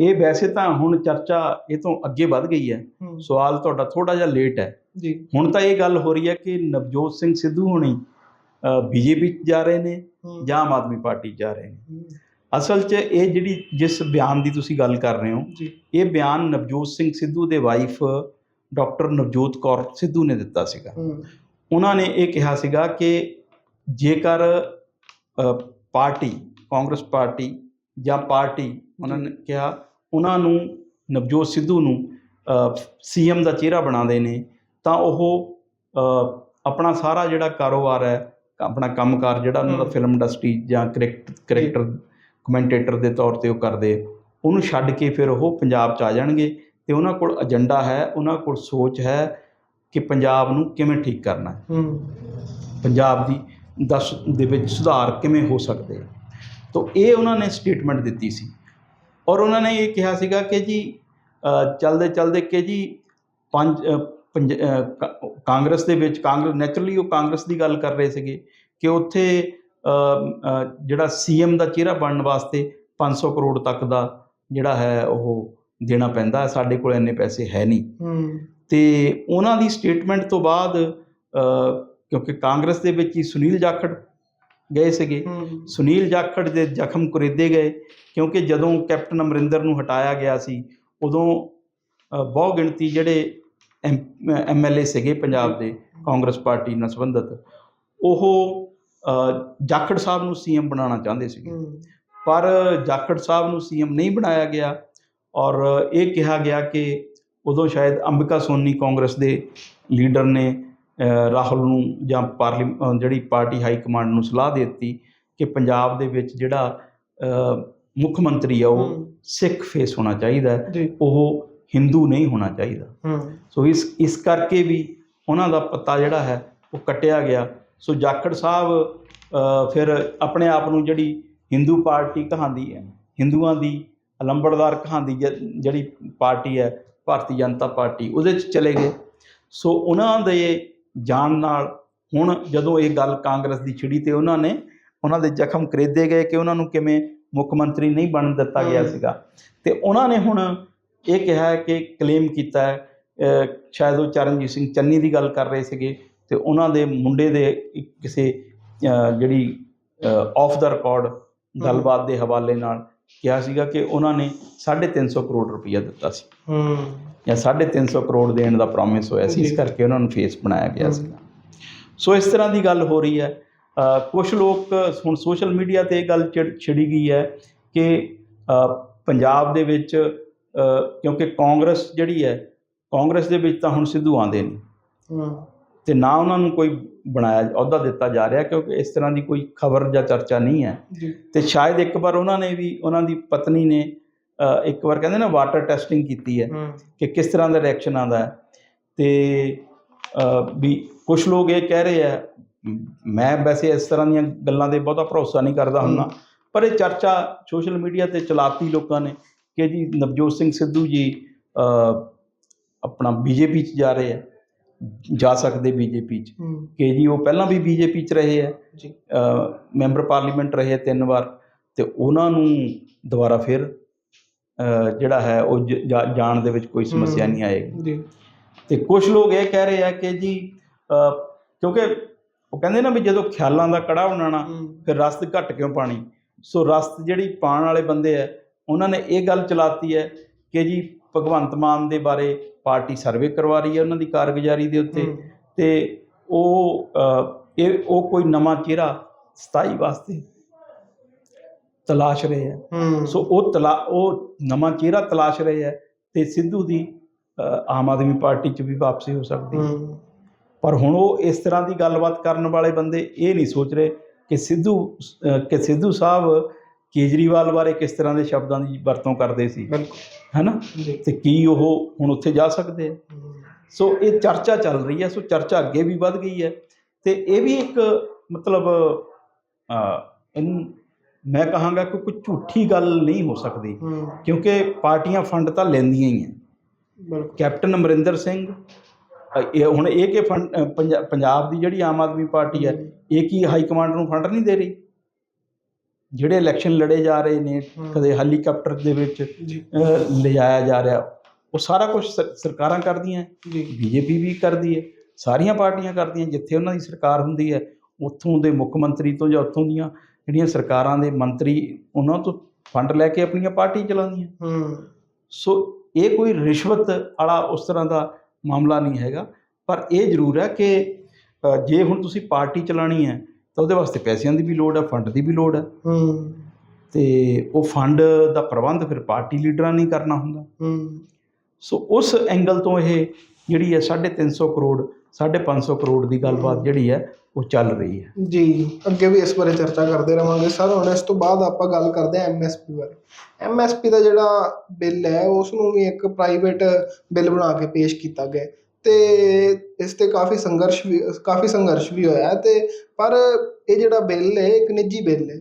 [SPEAKER 2] ਇਹ ਵੈਸੇ ਤਾਂ ਹੁਣ ਚਰਚਾ ਇਹ ਤੋਂ ਅੱਗੇ ਵੱਧ ਗਈ ਹੂੰ। ਸਵਾਲ ਤੁਹਾਡਾ ਥੋੜਾ ਜਿਹਾ ਲੇਟ ਹੈ।
[SPEAKER 1] ਜੀ।
[SPEAKER 2] ਹੁਣ ਤਾਂ ਇਹ ਗੱਲ ਹੋ ਰਹੀ ਹੈ ਕਿ ਨਵਜੋਤ ਸਿੰਘ ਸਿੱਧੂ ਹੋਣੀ ਬੀਜੇਪੀ 'ਚ ਜਾ ਰਹੇ ਨੇ ਜਾਂ ਆਮ ਆਦਮੀ ਪਾਰਟੀ ਜਾ ਰਹੇ ਨੇ। ਅਸਲ 'ਚ ਇਹ ਜਿਹੜੀ ਜਿਸ ਬਿਆਨ ਦੀ ਤੁਸੀਂ ਗੱਲ ਕਰ ਰਹੇ ਹੋ ਇਹ ਬਿਆਨ ਨਵਜੋਤ ਸਿੰਘ ਸਿੱਧੂ ਦੇ ਵਾਈਫ ਡਾਕਟਰ ਨਵਜੋਤ ਕੌਰ ਸਿੱਧੂ ਨੇ ਦਿੱਤਾ ਸੀਗਾ। ਉਹਨਾਂ ਨੇ ਇਹ ਕਿਹਾ ਸੀਗਾ ਕਿ ਜੇਕਰ ਪਾਰਟੀ ਕਾਂਗਰਸ ਪਾਰਟੀ ਜਾਂ ਪਾਰਟੀ ਉਹਨਾਂ ਨੇ ਕਿਹਾ ਉਹਨਾਂ ਨੂੰ ਨਵਜੋਤ ਸਿੱਧੂ ਨੂੰ ਸੀਐਮ ਦਾ ਚਿਹਰਾ ਬਣਾਉਂਦੇ ਨੇ ਤਾਂ ਉਹ ਆਪਣਾ ਸਾਰਾ ਜਿਹੜਾ ਕਾਰੋਬਾਰ ਹੈ ਆਪਣਾ ਕੰਮਕਾਰ ਜਿਹੜਾ ਉਹਨਾਂ ਦਾ। ਫਿਲਮ ਇੰਡਸਟਰੀ ਜਾਂ ਕਰੈਕਟ ਕਰੈਕਟਰ ਕਮੈਂਟੇਟਰ ਦੇ ਤੌਰ ਤੇ ਉਹ ਕਰਦੇ ਉਹਨੂੰ ਛੱਡ ਕੇ ਫਿਰ ਉਹ ਪੰਜਾਬ 'ਚ ਆ ਜਾਣਗੇ ਤੇ ਉਹਨਾਂ ਕੋਲ ਏਜੰਡਾ ਹੈ ਉਹਨਾਂ ਕੋਲ ਸੋਚ ਹੈ ਕਿ ਪੰਜਾਬ ਨੂੰ ਕਿਵੇਂ ਠੀਕ ਕਰਨਾ ਹੈ। ਪੰਜਾਬ ਦੀ ਦਸ ਦੇ ਵਿੱਚ ਸੁਧਾਰ ਕਿਵੇਂ ਹੋ ਸਕਦੇ ਤੋ ਇਹ ਉਹਨਾਂ ਨੇ ਸਟੇਟਮੈਂਟ ਦਿੱਤੀ ਸੀ। ਔਰ ਉਹਨਾਂ ਨੇ ਇਹ ਕਿਹਾ ਸੀਗਾ ਕਿ ਜੀ ਚਲਦੇ ਚਲਦੇ ਕਿ ਜੀ ਪੰਜ ਕਾਂਗਰਸ ਦੇ ਵਿੱਚ ਕਾਂਗਰਸ ਨੈਚੁਰਲੀ ਉਹ ਕਾਂਗਰਸ ਦੀ ਗੱਲ ਕਰ ਰਹੇ ਸੀਗੇ ਕਿ ਉੱਥੇ ਜਿਹੜਾ ਸੀਐਮ ਦਾ ਚਿਹਰਾ ਬਣਨ ਵਾਸਤੇ 500 ਕਰੋੜ ਤੱਕ ਦਾ ਜਿਹੜਾ ਹੈ ਉਹ ਦੇਣਾ ਪੈਂਦਾ ਸਾਡੇ ਕੋਲ ਇੰਨੇ ਪੈਸੇ ਹੈ ਨਹੀਂ। ਤੇ ਉਹਨਾਂ ਦੀ ਸਟੇਟਮੈਂਟ ਤੋਂ ਬਾਅਦ ਕਿਉਂਕਿ ਕਾਂਗਰਸ ਦੇ ਵਿੱਚ ਹੀ ਸੁਨੀਲ ਜਾਖੜ ਗਏ ਸੀਗੇ। ਸੁਨੀਲ ਜਾਖੜ ਦੇ ਜ਼ਖਮ ਕੁਰੇਦੇ ਗਏ ਕਿਉਂਕਿ ਜਦੋਂ ਕੈਪਟਨ ਅਮਰਿੰਦਰ ਨੂੰ ਹਟਾਇਆ ਗਿਆ ਸੀ ਉਦੋਂ ਬਹੁ ਗਿਣਤੀ ਜਿਹੜੇ ਐਮਐਲਏ ਸੀਗੇ ਪੰਜਾਬ ਦੇ ਕਾਂਗਰਸ ਪਾਰਟੀ ਨਾਲ ਸੰਬੰਧਿਤ। ਉਹ ਜਾਖੜ ਸਾਹਿਬ ਨੂੰ ਸੀਐਮ ਬਣਾਉਣਾ ਚਾਹੁੰਦੇ ਸੀਗੇ। ਪਰ ਜਾਖੜ ਸਾਹਿਬ ਨੂੰ ਸੀਐਮ ਨਹੀਂ ਬਣਾਇਆ ਗਿਆ ਔਰ ਇਹ ਕਿਹਾ ਗਿਆ ਕਿ ਉਦੋਂ ਸ਼ਾਇਦ ਅੰਬਿਕਾ ਸੋਨੀ ਕਾਂਗਰਸ ਦੇ ਲੀਡਰ ਨੇ ਰਾਹੁਲ ਨੂੰ ਜਾਂ ਪਾਰਲੀ ਅ, ਜਿਹੜੀ ਪਾਰਟੀ ਹਾਈ ਕਮਾਂਡ ਨੂੰ ਸਲਾਹ ਦੇ ਦਿੱਤੀ ਕਿ ਪੰਜਾਬ ਦੇ ਵਿੱਚ ਜਿਹੜਾ ਮੁੱਖ ਮੰਤਰੀ ਆ ਉਹ। ਸਿੱਖ ਫੇਸ ਹੋਣਾ ਚਾਹੀਦਾ ਉਹ ਹਿੰਦੂ ਨਹੀਂ ਹੋਣਾ ਚਾਹੀਦਾ। ਸੋ ਇਸ ਇਸ ਕਰਕੇ ਵੀ ਉਹਨਾਂ ਦਾ ਪੱਤਾ ਜਿਹੜਾ ਹੈ ਉਹ ਕੱਟਿਆ ਗਿਆ। ਸੋ ਜਾਖੜ ਸਾਹਿਬ ਫਿਰ ਆਪਣੇ ਆਪ ਨੂੰ ਜਿਹੜੀ ਹਿੰਦੂ ਪਾਰਟੀ ਕਹਾਂਦੀ ਹੈ ਹਿੰਦੂਆਂ ਦੀ ਅਲੰਬੜਦਾਰ ਕਹਾਂਦੀ ਜਿਹੜੀ ਪਾਰਟੀ ਹੈ ਭਾਰਤੀ ਜਨਤਾ ਪਾਰਟੀ ਉਹਦੇ 'ਚ ਚਲੇ ਗਏ। ਸੋ ਉਹਨਾਂ ਦੇ ਜਾਣ ਨਾਲ ਹੁਣ ਜਦੋਂ ਇਹ ਗੱਲ ਕਾਂਗਰਸ ਦੀ ਛਿੜੀ ਤੇ ਉਹਨਾਂ ਨੇ ਉਹਨਾਂ ਦੇ ਜ਼ਖਮ ਕਰੇਦੇ ਗਏ ਕਿ ਉਹਨਾਂ ਨੂੰ ਕਿਵੇਂ ਮੁੱਖ ਮੰਤਰੀ ਨਹੀਂ ਬਣ ਦਿੱਤਾ ਗਿਆ। ਸੀਗਾ। ਤੇ ਉਹਨਾਂ ਨੇ ਹੁਣ ਇਹ ਕਿਹਾ ਕਿ ਕਲੇਮ ਕੀਤਾ ਹੈ ਸ਼ਾਇਦ ਉਹ ਚਰਨਜੀਤ ਸਿੰਘ ਚੰਨੀ ਦੀ ਗੱਲ ਕਰ ਰਹੇ ਸੀਗੇ ਤੇ ਉਹਨਾਂ ਦੇ ਮੁੰਡੇ ਦੇ ਕਿਸੇ ਜਿਹੜੀ ਆਫ ਦਾ ਰਿਕਾਰਡ ਗੱਲਬਾਤ ਦੇ ਹਵਾਲੇ ਨਾਲ ਕਿਹਾ ਸੀਗਾ ਕਿ ਉਹਨਾਂ ਨੇ 350 ਕਰੋੜ ਰੁਪਈਆ ਦਿੱਤਾ ਸੀ।
[SPEAKER 1] ਹੂੰ।
[SPEAKER 2] ਜਾਂ 350 ਕਰੋੜ ਦੇਣ ਦਾ ਪ੍ਰੋਮਿਸ ਹੋਇਆ ਸੀ ਇਸ। ਕਰਕੇ ਉਹਨਾਂ ਨੂੰ ਫੇਸ ਬਣਾਇਆ ਗਿਆ। ਸੀਗਾ। ਸੋ ਇਸ ਤਰ੍ਹਾਂ ਦੀ ਗੱਲ ਹੋ ਰਹੀ ਹੈ। ਕੁਝ ਲੋਕ ਹੁਣ ਸੋਸ਼ਲ ਮੀਡੀਆ ਤੇ ਇਹ ਗੱਲ ਛਿੜ- ਗਈ ਹੈ ਕਿ ਪੰਜਾਬ ਦੇ ਵਿੱਚ ਕਿਉਂਕਿ ਕਾਂਗਰਸ ਜਿਹੜੀ ਹੈ ਕਾਂਗਰਸ ਦੇ ਵਿੱਚ ਤਾਂ ਹੁਣ ਸਿੱਧੂ ਆਉਂਦੇ ਨਹੀਂ
[SPEAKER 1] ਹੂੰ।
[SPEAKER 2] ਤੇ ਨਾ ਉਹਨਾਂ ਨੂੰ ਕੋਈ ਬਣਾਇਆ ਅਹੁਦਾ ਦਿੱਤਾ ਜਾ ਰਿਹਾ ਕਿਉਂਕਿ ਇਸ ਤਰ੍ਹਾਂ ਦੀ ਕੋਈ ਖਬਰ ਜਾਂ ਚਰਚਾ ਨਹੀਂ ਹੈ। ਤੇ ਸ਼ਾਇਦ ਇੱਕ ਵਾਰ ਉਹਨਾਂ ਨੇ ਵੀ ਉਹਨਾਂ ਦੀ ਪਤਨੀ ਨੇ ਇੱਕ ਵਾਰ ਕਹਿੰਦੇ ਨਾ ਵਾਟਰ ਟੈਸਟਿੰਗ ਕੀਤੀ ਹੈ ਕਿ ਕਿਸ ਤਰ੍ਹਾਂ ਦਾ ਰਿਐਕਸ਼ਨ ਆਉਂਦਾ ਹੈ। ਤੇ ਵੀ ਕੁਝ ਲੋਕ ਇਹ ਕਹਿ ਰਹੇ ਆ ਮੈਂ ਵੈਸੇ ਇਸ ਤਰ੍ਹਾਂ ਦੀਆਂ ਗੱਲਾਂ ਦੇ ਬਹੁਤਾ ਭਰੋਸਾ ਨਹੀਂ ਕਰਦਾ ਹੁੰਦਾ ਪਰ ਇਹ ਚਰਚਾ ਸੋਸ਼ਲ ਮੀਡੀਆ ਤੇ ਚਲਾਤੀ ਲੋਕਾਂ ਨੇ। ਕਿ ਜੀ ਨਵਜੋਤ ਸਿੰਘ ਸਿੱਧੂ ਜੀ ਆਪਣਾ ਬੀਜੇਪੀ ਚ ਜਾ ਰਹੇ ਆ ਜਾ ਸਕਦੇ ਬੀਜੇਪੀ ਚ। ਕਿ ਜੀ ਉਹ ਪਹਿਲਾਂ ਵੀ ਬੀਜੇਪੀ ਚ ਰਹੇ ਆ।
[SPEAKER 1] ਜੀ।
[SPEAKER 2] ਮੈਂਬਰ ਪਾਰਲੀਮੈਂਟ ਰਹੇ ਤਿੰਨ ਵਾਰ ਤੇ ਉਹਨਾਂ ਨੂੰ ਦੁਬਾਰਾ ਫਿਰ ਜਿਹੜਾ ਹੈ ਉਹ ਜਾਣ ਦੇ ਵਿੱਚ ਕੋਈ ਸਮੱਸਿਆ। ਨਹੀਂ ਆਏਗੀ।
[SPEAKER 1] ਜੀ।
[SPEAKER 2] ਤੇ ਕੁਝ ਲੋਕ ਇਹ ਕਹਿ ਰਹੇ ਆ ਕਿ ਜੀ ਕਿਉਂਕਿ ਉਹ ਕਹਿੰਦੇ ਨਾ ਵੀ ਜਦੋਂ ਖਿਆਲਾਂ ਦਾ ਕੜਾ ਬਣਾਉਣਾ
[SPEAKER 1] ਹੂੰ।
[SPEAKER 2] ਫਿਰ ਰਸਤ ਘੱਟ ਕਿਉਂ ਪਾਣੀ? ਸੋ ਰਸਤ ਜਿਹੜੀ ਪਾਣ ਵਾਲੇ ਬੰਦੇ ਆ ਉਹਨਾਂ ਨੇ ਇਹ ਗੱਲ ਚਲਾਤੀ ਹੈ ਕਿ ਜੀ ਭਗਵੰਤ ਮਾਨ ਦੇ ਬਾਰੇ ਪਾਰਟੀ ਸਰਵੇ ਕਰਵਾ ਰਹੀ ਹੈ ਉਹਨਾਂ ਦੀ ਕਾਰਗੁਜ਼ਾਰੀ ਦੇ ਉੱਤੇ।
[SPEAKER 1] ਹੂੰ,
[SPEAKER 2] ਤੇ ਉਹ ਇਹ ਉਹ ਕੋਈ ਨਵਾਂ ਚਿਹਰਾ ਸਤਾਈ ਵਾਸਤੇ ਤਲਾਸ਼ ਰਹੇ ਆ
[SPEAKER 1] ਹੂੰ।
[SPEAKER 2] ਸੋ ਉਹ ਤਲਾ ਉਹ ਨਵਾਂ ਚਿਹਰਾ ਤਲਾਸ਼ ਰਹੇ ਆ ਤੇ ਸਿੱਧੂ ਦੀ ਆਮ ਆਦਮੀ ਪਾਰਟੀ 'ਚ ਵੀ ਵਾਪਸੀ ਹੋ ਸਕਦੀ ਹੈ।
[SPEAKER 1] ਹੂੰ।
[SPEAKER 2] ਪਰ ਹੁਣ ਉਹ ਇਸ ਤਰ੍ਹਾਂ ਦੀ ਗੱਲਬਾਤ ਕਰਨ ਵਾਲੇ ਬੰਦੇ ਇਹ ਨਹੀਂ ਸੋਚ ਰਹੇ ਕਿ ਸਿੱਧੂ ਕਿ ਸਿੱਧੂ ਸਾਹਿਬ ਕੇਜਰੀਵਾਲ ਬਾਰੇ ਕਿਸ ਤਰ੍ਹਾਂ ਦੇ ਸ਼ਬਦਾਂ ਦੀ ਵਰਤੋਂ ਕਰਦੇ ਸੀ? ਹੈਨਾ? ਤੇ ਕੀ ਉਹ ਹੁਣ ਉੱਥੇ ਜਾ ਸਕਦੇ ਆ? ਸੋ ਇਹ ਚਰਚਾ ਚੱਲ ਰਹੀ ਹੈ ਸੋ ਚਰਚਾ ਅੱਗੇ ਵੀ ਵੱਧ ਗਈ ਹੈ। ਤੇ ਇਹ ਵੀ ਇੱਕ ਮਤਲਬ ਇਹਨੂੰ ਮੈਂ ਕਹਾਂਗਾ ਕਿ ਕੋਈ ਝੂਠੀ ਗੱਲ ਨਹੀਂ ਹੋ ਸਕਦੀ ਕਿਉਂਕਿ ਪਾਰਟੀਆਂ ਫੰਡ ਤਾਂ ਲੈਂਦੀਆਂ ਹੀ
[SPEAKER 1] ਬਿਲਕੁਲ।
[SPEAKER 2] ਕੈਪਟਨ ਅਮਰਿੰਦਰ ਸਿੰਘ ਇਹ ਹੁਣ ਇਹ ਕਿ ਪੰਜਾਬ ਦੀ ਜਿਹੜੀ ਆਮ ਆਦਮੀ ਪਾਰਟੀ ਹੈ ਇਹ ਕੀ ਹਾਈ ਕਮਾਂਡ ਨੂੰ ਫੰਡ ਨਹੀਂ ਦੇ ਰਹੀ? ਜਿਹੜੇ ਇਲੈਕਸ਼ਨ ਲੜੇ ਜਾ ਰਹੇ ਨੇ। ਕਦੇ ਹੈਲੀਕਾਪਟਰ ਦੇ ਵਿੱਚ ਲਿਜਾਇਆ ਜਾ ਰਿਹਾ। ਉਹ ਸਾਰਾ ਕੁਝ ਸਰਕਾਰਾਂ ਕਰਦੀਆਂ।
[SPEAKER 1] ਜੀ।
[SPEAKER 2] ਬੀਜੇਪੀ ਵੀ ਕਰਦੀ ਹੈ। ਸਾਰੀਆਂ ਪਾਰਟੀਆਂ ਕਰਦੀਆਂ ਜਿੱਥੇ ਉਹਨਾਂ ਦੀ ਸਰਕਾਰ ਹੁੰਦੀ ਹੈ ਉੱਥੋਂ ਦੇ ਮੁੱਖ ਮੰਤਰੀ ਤੋਂ ਜਾਂ ਉੱਥੋਂ ਦੀਆਂ ਜਿਹੜੀਆਂ ਸਰਕਾਰਾਂ ਦੇ ਮੰਤਰੀ ਉਹਨਾਂ ਤੋਂ ਫੰਡ ਲੈ ਕੇ ਆਪਣੀਆਂ ਪਾਰਟੀ ਚਲਾਉਂਦੀਆਂ।
[SPEAKER 1] ਹੂੰ।
[SPEAKER 2] ਸੋ ਇਹ ਕੋਈ ਰਿਸ਼ਵਤ ਵਾਲਾ ਉਸ ਤਰ੍ਹਾਂ ਦਾ ਮਾਮਲਾ ਨਹੀਂ ਹੈਗਾ। ਪਰ ਇਹ ਜ਼ਰੂਰ ਹੈ ਕਿ ਜੇ ਹੁਣ ਤੁਸੀਂ ਪਾਰਟੀ ਚਲਾਣੀ ਹੈ ਤਾਂ ਉਹਦੇ ਵਾਸਤੇ ਪੈਸਿਆਂ ਦੀ ਵੀ ਲੋੜ ਹੈ ਫੰਡ ਦੀ ਵੀ ਲੋੜ ਹੈ
[SPEAKER 1] ਹੂੰ।
[SPEAKER 2] ਤੇ ਉਹ ਫੰਡ ਦਾ ਪ੍ਰਬੰਧ ਫਿਰ ਪਾਰਟੀ ਲੀਡਰਾਂ ਨੇ ਕਰਨਾ ਹੁੰਦਾ।
[SPEAKER 1] ਹੂੰ।
[SPEAKER 2] ਸੋ ਉਸ ਐਂਗਲ ਤੋਂ ਇਹ ਜਿਹੜੀ ਹੈ 350 ਕਰੋੜ 550 ਕਰੋੜ ਦੀ ਗੱਲਬਾਤ ਜਿਹੜੀ ਹੈ ਉਹ ਚੱਲ ਰਹੀ ਹੈ।
[SPEAKER 1] ਜੀ ਅੱਗੇ ਵੀ ਇਸ ਬਾਰੇ ਚਰਚਾ ਕਰਦੇ ਰਵਾਂਗੇ। ਸਰ ਹੁਣ ਇਸ ਤੋਂ ਬਾਅਦ ਆਪਾਂ ਗੱਲ ਕਰਦੇ ਹਾਂ ਐਮਐਸਪੀ ਬਾਰੇ। ਐਮਐਸਪੀ ਦਾ ਜਿਹੜਾ ਬਿੱਲ ਹੈ ਉਸ ਨੂੰ ਵੀ ਇੱਕ ਪ੍ਰਾਈਵੇਟ ਬਿੱਲ ਬਣਾ ਕੇ ਪੇਸ਼ ਕੀਤਾ ਗਿਆ ਤੇ ਇਸ ਤੇ ਕਾਫੀ ਸੰਘਰਸ਼ ਵੀ ਕਾਫੀ ਸੰਘਰਸ਼ ਵੀ ਹੋਇਆ ਤੇ ਪਰ ਇਹ ਜਿਹੜਾ ਬਿੱਲ ਹੈ ਇੱਕ ਨਿੱਜੀ ਬਿੱਲ ਹੈ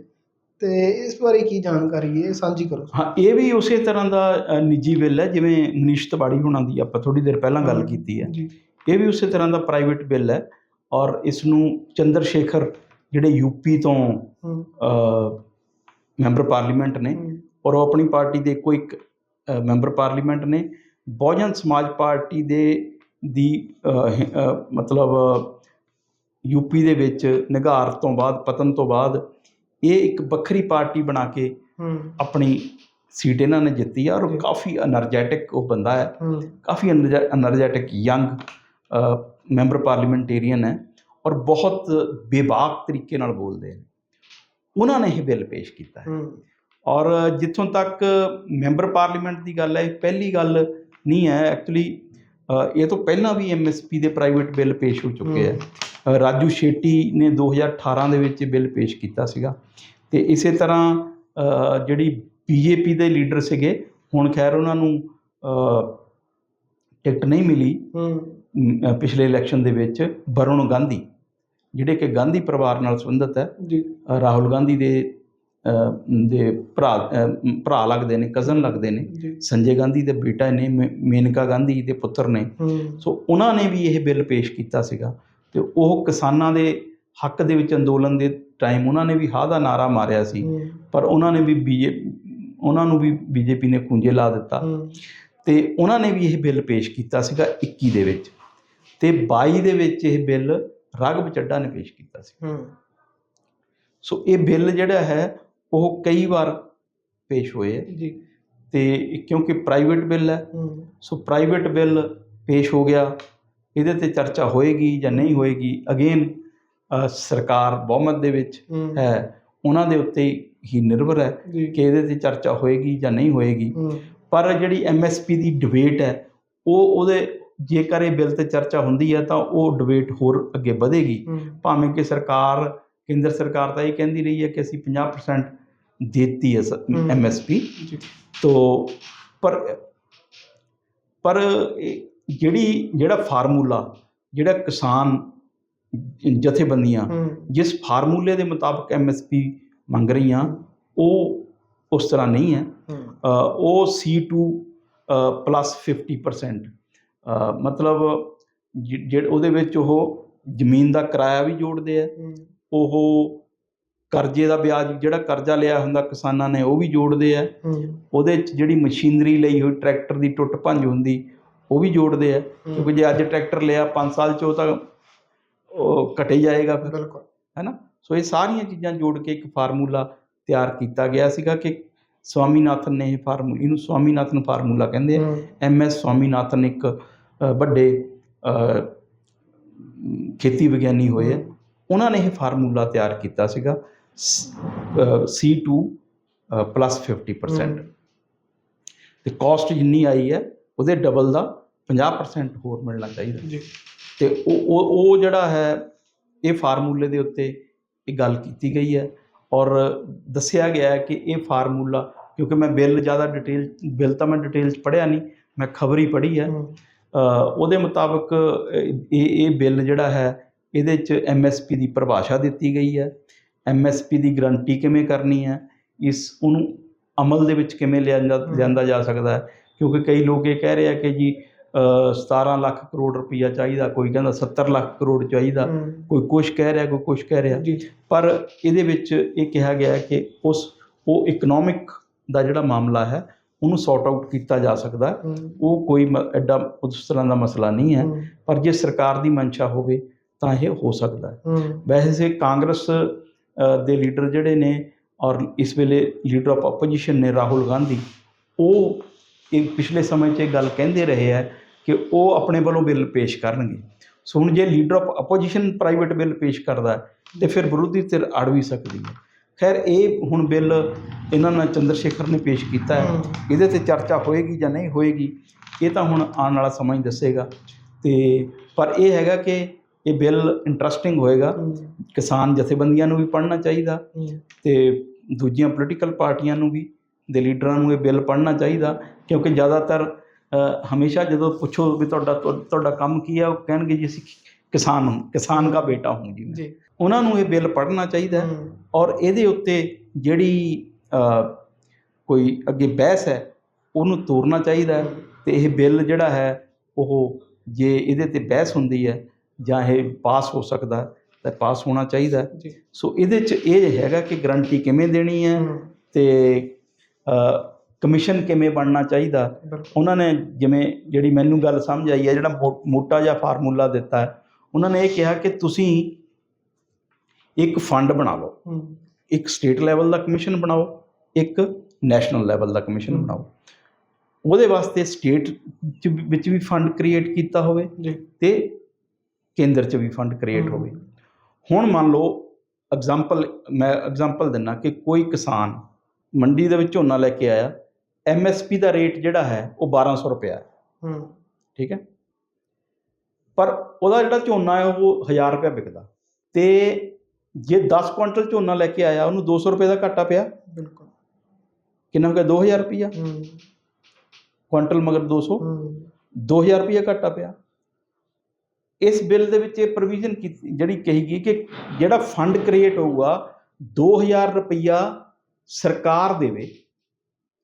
[SPEAKER 1] ਤੇ ਇਸ ਬਾਰੇ ਕੀ ਜਾਣਕਾਰੀ ਹੈ ਸਾਂਝੀ ਕਰੋ।
[SPEAKER 2] ਹਾਂ ਇਹ ਵੀ ਉਸੇ ਤਰ੍ਹਾਂ ਦਾ ਨਿੱਜੀ ਬਿੱਲ ਹੈ ਜਿਵੇਂ ਮਨੀਸ਼ ਤਿਵਾੜੀ ਹੋਣਾ ਦੀ ਆਪਾਂ ਥੋੜੀ ਦੇਰ ਪਹਿਲਾਂ ਗੱਲ ਕੀਤੀ ਹੈ। ਇਹ ਵੀ ਉਸੇ ਤਰ੍ਹਾਂ ਦਾ ਪ੍ਰਾਈਵੇਟ ਬਿੱਲ ਹੈ ਔਰ ਇਸ ਨੂੰ ਚੰਦਰ ਸ਼ੇਖਰ ਜਿਹੜੇ ਯੂਪੀ ਤੋਂ ਮੈਂਬਰ ਪਾਰਲੀਮੈਂਟ ਨੇ ਔਰ ਉਹ ਆਪਣੀ ਪਾਰਟੀ ਦੇ ਕੋਈ ਇੱਕ ਮੈਂਬਰ ਪਾਰਲੀਮੈਂਟ ਨੇ ਬਹੁਜਨ ਸਮਾਜ ਪਾਰਟੀ ਦੇ ਦੀ ਮਤਲਬ ਯੂਪੀ ਦੇ ਵਿੱਚ ਨਿਘਾਰ ਤੋਂ ਬਾਅਦ ਪਤਨ ਤੋਂ ਬਾਅਦ ਇਹ ਇੱਕ ਵੱਖਰੀ ਪਾਰਟੀ ਬਣਾ ਕੇ ਆਪਣੀ ਸੀਟ ਇਹਨਾਂ ਨੇ ਜਿੱਤੀ ਆ ਔਰ ਕਾਫੀ એનર્ਜੈਟਿਕ ਉਹ ਬੰਦਾ ਹੈ। ਕਾਫੀ એનર્ਜੈਟਿਕ ਯੰਗ ਮੈਂਬਰ ਪਾਰਲੀਮੈਂਟੇਰੀਅਨ ਹੈ ਔਰ ਬਹੁਤ ਬੇਬਾਕ ਤਰੀਕੇ ਨਾਲ ਬੋਲਦੇ ਨੇ। ਉਹਨਾਂ ਨੇ ਇਹ ਬਿੱਲ ਪੇਸ਼ ਕੀਤਾ ਹੈ। ਔਰ ਜਿੱਥੋਂ ਤੱਕ ਮੈਂਬਰ ਪਾਰਲੀਮੈਂਟ ਦੀ ਗੱਲ ਹੈ ਪਹਿਲੀ ਗੱਲ ਨਹੀਂ ਹੈ। ਐਕਚੁਅਲੀ ਇਹ ਤੋਂ ਪਹਿਲਾਂ ਵੀ ਐਮਐਸਪੀ ਦੇ ਪ੍ਰਾਈਵੇਟ ਬਿੱਲ ਪੇਸ਼ ਹੋ ਚੁੱਕੇ ਅ, ਰਾਜੂ ਸ਼ੇਟੀ ਨੇ 2018 ਦੇ ਵਿੱਚ ਬਿੱਲ ਪੇਸ਼ ਕੀਤਾ ਸੀਗਾ। ਤੇ ਇਸੇ ਤਰ੍ਹਾਂ ਜਿਹੜੀ ਬੀਜੇਪੀ ਦੇ ਲੀਡਰ ਸੀਗੇ ਹੁਣ ਖੈਰ ਉਹਨਾਂ ਨੂੰ ਟਿਕਟ ਨਹੀਂ ਮਿਲੀ। ਪਿਛਲੇ ਇਲੈਕਸ਼ਨ ਦੇ ਵਿੱਚ ਵਰੁਣ ਗਾਂਧੀ ਜਿਹੜੇ ਕਿ ਗਾਂਧੀ ਪਰਿਵਾਰ ਨਾਲ ਸੰਬੰਧਿਤ ਹੈ।
[SPEAKER 1] ਜੀ।
[SPEAKER 2] ਰਾਹੁਲ ਗਾਂਧੀ ਦੇ ਦੇ ਭਰਾ ਭਰਾ ਲੱਗਦੇ ਨੇ ਕਜ਼ਨ ਲੱਗਦੇ ਨੇ। ਸੰਜੇ ਗਾਂਧੀ ਦੇ ਬੇਟਾ ਨੇ ਮੇਨਕਾ ਗਾਂਧੀ ਦੇ ਪੁੱਤਰ ਨੇ। ਸੋ ਉਹਨਾਂ ਨੇ ਵੀ ਇਹ ਬਿੱਲ ਪੇਸ਼ ਕੀਤਾ ਸੀਗਾ। ਤੇ ਉਹ ਕਿਸਾਨਾਂ ਦੇ ਹੱਕ ਦੇ ਵਿੱਚ ਅੰਦੋਲਨ ਦੇ ਟਾਈਮ ਉਹਨਾਂ ਨੇ ਵੀ ਹਾਂ ਦਾ ਨਾਰਾ ਮਾਰਿਆ ਸੀ। ਪਰ ਉਹਨਾਂ ਨੇ ਵੀ ਬੀਜੇ ਉਹਨਾਂ ਨੂੰ ਵੀ ਬੀਜੇਪੀ ਨੇ ਖੂੰਜੇ ਲਾ ਦਿੱਤਾ। ਤੇ ਉਹਨਾਂ ਨੇ ਵੀ ਇਹ ਬਿੱਲ ਪੇਸ਼ ਕੀਤਾ ਸੀਗਾ 21 ਦੇ ਵਿੱਚ। ਤੇ 22 ਦੇ ਵਿੱਚ ਇਹ ਬਿੱਲ ਰਾਘਵ ਚੱਡਾ ਨੇ ਪੇਸ਼ ਕੀਤਾ ਸੀ। ਸੋ ਇਹ ਬਿੱਲ ਜਿਹੜਾ ਹੈ ਉਹ ਕਈ ਵਾਰ ਪੇਸ਼ ਹੋਏ ਹੈ
[SPEAKER 1] ਜੀ।
[SPEAKER 2] ਤੇ ਕਿਉਂਕਿ ਪ੍ਰਾਈਵੇਟ ਬਿੱਲ ਹੈ ਸੋ ਪ੍ਰਾਈਵੇਟ ਬਿੱਲ ਪੇਸ਼ ਹੋ ਗਿਆ। ਇਹਦੇ ਤੇ ਚਰਚਾ ਹੋਏਗੀ ਜਾਂ ਨਹੀਂ ਹੋਏਗੀ? ਅਗੇਨ ਸਰਕਾਰ ਬਹੁਮਤ ਦੇ ਵਿੱਚ
[SPEAKER 1] ਹੂੰ।
[SPEAKER 2] ਉਹਨਾਂ ਦੇ ਉੱਤੇ ਹੀ ਨਿਰਭਰ ਹੈ ਕਿ ਇਹਦੇ ਤੇ ਚਰਚਾ ਹੋਏਗੀ ਜਾਂ ਨਹੀਂ ਹੋਏਗੀ। ਪਰ ਜਿਹੜੀ ਐਮਐਸਪੀ ਦੀ ਡਿਬੇਟ ਹੈ ਉਹ ਉਹਦੇ ਜੇਕਰ ਇਹ ਬਿੱਲ ਤੇ ਚਰਚਾ ਹੁੰਦੀ ਹੈ ਤਾਂ ਉਹ ਡਿਬੇਟ ਹੋਰ ਅੱਗੇ ਵਧੇਗੀ। ਭਾਵੇਂ ਕਿ ਸਰਕਾਰ ਕੇਂਦਰ ਸਰਕਾਰ ਤਾਂ ਇਹ ਕਹਿੰਦੀ ਰਹੀ ਹੈ ਕਿ ਅਸੀਂ 50% ਦੇਤੀ ਹੈ। ਐਮਐਸਪੀ ਤੋ ਪਰ ਪਰ ਜਿਹੜੀ ਜਿਹੜਾ ਫਾਰਮੂਲਾ ਜਿਹੜਾ ਕਿਸਾਨ ਜਥੇਬੰਦੀਆਂ ਜਿਸ ਫਾਰਮੂਲੇ ਦੇ ਮੁਤਾਬਕ ਐਮਐਸਪੀ ਮੰਗ ਰਹੀਆਂ ਉਹ ਉਸ ਤਰ੍ਹਾਂ ਨਹੀਂ ਹੈ। ਉਹ C2 ਪਲੱਸ 50% ਅ, ਮਤਲਬ ਜਿਹੜੇ ਉਹਦੇ ਵਿੱਚ ਉਹ ਜ਼ਮੀਨ ਦਾ ਕਿਰਾਇਆ ਵੀ ਜੋੜਦੇ ਆ ਉਹ ਕਰਜ਼ੇ ਦਾ ਵਿਆਜ ਜਿਹੜਾ ਕਰਜ਼ਾ ਲਿਆ ਹੁੰਦਾ ਕਿਸਾਨਾਂ ਨੇ ਉਹ ਵੀ ਜੋੜਦੇ ਆ।
[SPEAKER 1] ਹੂੰ।
[SPEAKER 2] ਉਹਦੇ 'ਚ ਜਿਹੜੀ ਮਸ਼ੀਨਰੀ ਲਈ ਹੋਈ ਟਰੈਕਟਰ ਦੀ ਟੁੱਟ ਭੰਜ ਹੁੰਦੀ ਉਹ ਵੀ ਜੋੜਦੇ ਆ। ਕਿਉਂਕਿ ਜੇ ਅੱਜ ਟਰੈਕਟਰ ਲਿਆ 5 ਸਾਲ 'ਚ ਉਹ ਤਾਂ ਉਹ ਘਟੇ ਜਾਏਗਾ ਫਿਰ।
[SPEAKER 1] ਬਿਲਕੁਲ।
[SPEAKER 2] ਹੈਨਾ? ਸੋ ਇਹ ਸਾਰੀਆਂ ਚੀਜ਼ਾਂ ਜੋੜ ਕੇ ਇੱਕ ਫਾਰਮੂਲਾ ਤਿਆਰ ਕੀਤਾ ਗਿਆ ਸੀਗਾ ਕਿ ਸਵਾਮੀਨਾਥਨ ਨੇ ਇਹ ਫਾਰਮੂਲਾ ਇਹਨੂੰ ਸਵਾਮੀਨਾਥਨ ਫਾਰਮੂਲਾ ਕਹਿੰਦੇ ਆ।
[SPEAKER 1] ਹੂੰ।
[SPEAKER 2] ਐਮ ਐਸ ਸਵਾਮੀਨਾਥਨ ਇੱਕ ਵੱਡੇ ਖੇਤੀ ਵਿਗਿਆਨੀ ਹੋਏ ਆ। ਉਹਨਾਂ ਨੇ ਇਹ ਫਾਰਮੂਲਾ ਤਿਆਰ ਕੀਤਾ ਸੀਗਾ C2 ਪਲੱਸ 50% ਤੇ ਕਾਸਟ ਜਿੰਨੀ ਆਈ ਹੈ ਉਹਦੇ ਡਬਲ ਦਾ 50% ਹੋਰ ਮਿਲਣਾ ਚਾਹੀਦਾ।
[SPEAKER 1] ਜੀ।
[SPEAKER 2] ਤੇ ਉਹ ਉਹ ਜਿਹੜਾ ਹੈ ਇਹ ਫਾਰਮੂਲੇ ਦੇ ਉੱਤੇ ਇਹ ਗੱਲ ਕੀਤੀ ਗਈ ਹੈ ਔਰ ਦੱਸਿਆ ਗਿਆ ਹੈ ਕਿ ਇਹ ਫਾਰਮੂਲਾ ਕਿਉਂਕਿ ਮੈਂ ਬਿੱਲ ਜ਼ਿਆਦਾ ਡਿਟੇਲ ਬਿੱਲ ਤਾਂ ਮੈਂ ਡਿਟੇਲ 'ਚ ਪੜ੍ਹਿਆ ਨਹੀਂ ਮੈਂ ਖਬਰ ਹੀ ਪੜ੍ਹੀ ਹੈ। ਉਹਦੇ ਮੁਤਾਬਕ ਇਹ ਇਹ ਬਿੱਲ ਜਿਹੜਾ ਹੈ ਇਹਦੇ 'ਚ ਐਮਐਸਪੀ ਦੀ ਪਰਿਭਾਸ਼ਾ ਦਿੱਤੀ ਗਈ ਹੈ। ਐਮਐਸਪੀ ਦੀ ਗਰੰਟੀ ਕਿਵੇਂ ਕਰਨੀ ਹੈ? ਇਸ ਉਹਨੂੰ ਅਮਲ ਦੇ ਵਿੱਚ ਕਿਵੇਂ ਲਿਆਂਦਾ ਜਾ ਸਕਦਾ ਹੈ? ਕਿਉਂਕਿ ਕਈ ਲੋਕ ਇਹ ਕਹਿ ਰਹੇ ਆ ਕਿ ਜੀ ਅ, 17 ਲੱਖ ਕਰੋੜ ਰੁਪਈਆ ਚਾਹੀਦਾ ਕੋਈ ਕਹਿੰਦਾ 70 ਲੱਖ ਕਰੋੜ ਚਾਹੀਦਾ ਕੋਈ ਕੁਝ ਕਹਿ ਰਿਹਾ ਕੋਈ ਕੁਝ ਕਹਿ ਰਿਹਾ। ਪਰ ਇਹਦੇ ਵਿੱਚ ਇਹ ਕਿਹਾ ਗਿਆ ਕਿ ਉਸ ਉਹ ਇਕਨੋਮਿਕ ਦਾ ਜਿਹੜਾ ਮਾਮਲਾ ਹੈ ਉਹਨੂੰ ਸੌਟ ਆਊਟ ਕੀਤਾ ਜਾ ਸਕਦਾ ਉਹ ਕੋਈ ਐਡਾ ਉਸ ਤਰ੍ਹਾਂ ਦਾ ਮਸਲਾ ਨਹੀਂ ਹੈ।
[SPEAKER 1] ਹੂੰ
[SPEAKER 2] ਪਰ ਜੇ ਸਰਕਾਰ ਦੀ ਮਨਸ਼ਾ ਹੋਵੇ ਤਾਂ ਇਹ ਹੋ ਸਕਦਾ ਹੈ। ਵੈਸੇ ਕਾਂਗਰਸ ਦੇ ਲੀਡਰ ਜਿਹੜੇ ਨੇ ਔਰ ਇਸ ਵੇਲੇ ਲੀਡਰ ਆਫ ਆਪੋਜੀਸ਼ਨ ਨੇ ਰਾਹੁਲ ਗਾਂਧੀ ਉਹ ਇਹ ਪਿਛਲੇ ਸਮੇਂ 'ਚ ਇਹ ਗੱਲ ਕਹਿੰਦੇ ਰਹੇ ਹੈ ਕਿ ਉਹ ਆਪਣੇ ਵੱਲੋਂ ਬਿੱਲ ਪੇਸ਼ ਕਰਨਗੇ। ਸੋ ਹੁਣ ਜੇ leader of opposition private bill ਪੇਸ਼ ਕਰਦਾ ਤੇ ਫਿਰ ਵਿਰੋਧੀ ਧਿਰ ਅੜ ਵੀ ਸਕਦੀ ਹੈ। ਖੈਰ ਇਹ ਹੁਣ ਬਿੱਲ ਇਹਨਾਂ ਨੇ ਚੰਦਰ ਸ਼ੇਖਰ ਨੇ ਪੇਸ਼ ਕੀਤਾ ਹੂੰ। ਇਹਦੇ ਤੇ ਚਰਚਾ ਹੋਏਗੀ ਜਾਂ ਨਹੀਂ ਹੋਏਗੀ ਇਹ ਤਾਂ ਹੁਣ ਆਉਣ ਵਾਲਾ ਸਮਾਂ ਹੀ ਦੱਸੇਗਾ। ਤੇ ਪਰ ਇਹ ਹੈਗਾ ਕਿ ਇਹ ਬਿੱਲ ਇੰਟਰਸਟਿੰਗ ਹੋਏਗਾ। ਕਿਸਾਨ ਜਥੇਬੰਦੀਆਂ ਨੂੰ ਵੀ ਪੜ੍ਹਨਾ ਚਾਹੀਦਾ ਤੇ ਦੂਜੀਆਂ ਪੋਲੀਟੀਕਲ ਪਾਰਟੀਆਂ ਨੂੰ ਵੀ ਦੇ ਲੀਡਰਾਂ ਨੂੰ ਇਹ ਬਿੱਲ ਪੜ੍ਹਨਾ ਚਾਹੀਦਾ ਕਿਉਂਕਿ ਜ਼ਿਆਦਾਤਰ ਹਮੇਸ਼ਾ ਜਦੋਂ ਪੁੱਛੋ ਵੀ ਤੁਹਾਡਾ ਤੁਹਾ- ਤੁਹਾਡਾ ਕੰਮ ਕੀ ਹੈ ਉਹ ਕਹਿਣਗੇ ਜੀ ਅਸੀਂ ਕਿਸਾਨ ਹਾਂ ਕਿਸਾਨ ਦਾ ਬੇਟਾ ਹੂੰ ਜੀ ਮੈਂ। ਉਹਨਾਂ ਨੂੰ ਇਹ ਬਿੱਲ ਪੜ੍ਹਨਾ ਚਾਹੀਦਾ ਔਰ ਇਹਦੇ ਉੱਤੇ ਜਿਹੜੀ ਕੋਈ ਅੱਗੇ ਬਹਿਸ ਹੈ ਉਹਨੂੰ ਤੋੜਨਾ ਚਾਹੀਦਾ ਤੇ ਇਹ ਬਿੱਲ ਜਿਹੜਾ ਹੈ ਉਹ ਜੇ ਇਹਦੇ ਤੇ ਬਹਿਸ ਹੁੰਦੀ ਹੈ ਜਾਂ ਇਹ ਪਾਸ ਹੋ ਸਕਦਾ ਤਾਂ ਪਾਸ ਹੋਣਾ ਚਾਹੀਦਾ ਸੋ ਇਹਦੇ 'ਚ ਇਹ ਹੈਗਾ ਕਿ ਗਰੰਟੀ ਕਿਵੇਂ ਦੇਣੀ ਹੈ ਤੇ ਕਮਿਸ਼ਨ ਕਿਵੇਂ ਬਣਨਾ ਚਾਹੀਦਾ। ਉਹਨਾਂ ਨੇ ਜਿਵੇਂ ਜਿਹੜੀ ਮੈਨੂੰ ਗੱਲ ਸਮਝ ਆਈ ਹੈ ਜਿਹੜਾ ਮੋਟਾ ਜਿਹਾ ਫਾਰਮੂਲਾ ਦਿੱਤਾ ਹੈ ਉਹਨਾਂ ਨੇ ਇਹ ਕਿਹਾ ਕਿ ਤੁਸੀਂ ਇੱਕ ਫੰਡ ਬਣਾ ਲਓ। ਇੱਕ ਸਟੇਟ ਲੈਵਲ ਦਾ ਕਮਿਸ਼ਨ ਬਣਾਓ ਇੱਕ ਨੈਸ਼ਨਲ ਲੈਵਲ ਦਾ ਕਮਿਸ਼ਨ। ਬਣਾਓ। ਉਹਦੇ ਵਾਸਤੇ ਸਟੇਟ ਵਿੱਚ ਵੀ ਫੰਡ ਕ੍ਰੀਏਟ ਕੀਤਾ ਹੋਵੇ ਤੇ ਕੇਂਦਰ ਚ ਵੀ ਫੰਡ ਕ੍ਰੀਏਟ ਹੋਵੇ। ਹੁਣ ਮੰਨ ਲਓ ਐਗਜ਼ਾਮਪਲ ਮੈਂ ਐਗਜ਼ਾਮਪਲ ਦਿੰਨਾ ਕਿ ਕੋਈ ਕਿਸਾਨ ਮੰਡੀ ਦੇ ਵਿੱਚ ਝੋਨਾ ਲੈ ਕੇ ਆਇਆ ਐਮਐਸਪੀ ਦਾ ਰੇਟ ਜਿਹੜਾ ਹੈ ਉਹ 1200 ਰੁਪਇਆ ਹੈ।
[SPEAKER 1] ਹੂੰ
[SPEAKER 2] ਠੀਕ ਹੈ? ਪਰ ਉਹਦਾ ਜਿਹੜਾ ਝੋਨਾ ਹੈ ਉਹ 1000 ਰੁਪਇਆ ਵਿਕਦਾ। ਤੇ ਜੇ 10 ਕੁਇੰਟਲ ਝੋਨਾ ਲੈ ਕੇ ਆਇਆ ਉਹਨੂੰ 200 ਰੁਪਏ ਦਾ ਘਾਟਾ ਪਿਆ।
[SPEAKER 1] ਬਿਲਕੁਲ।
[SPEAKER 2] ਕਿੰਨਾ ਹੋ ਗਿਆ? 2000 ਰੁਪਇਆ।
[SPEAKER 1] ਹੂੰ
[SPEAKER 2] ਕੁਇੰਟਲ ਮਗਰ 200
[SPEAKER 1] ਹੂੰ
[SPEAKER 2] 2000 ਰੁਪਇਆ ਘਾਟਾ ਪਿਆ। ਇਸ ਬਿੱਲ ਦੇ ਵਿੱਚ ਇਹ ਪ੍ਰੋਵੀਜ਼ਨ ਕੀਤੀ ਜਿਹੜੀ ਕਹੀ ਗਈ ਕਿ ਜਿਹੜਾ ਫੰਡ ਕ੍ਰੀਏਟ ਹੋਊਗਾ 2000 ਰੁਪਇਆ ਸਰਕਾਰ ਦੇਵੇ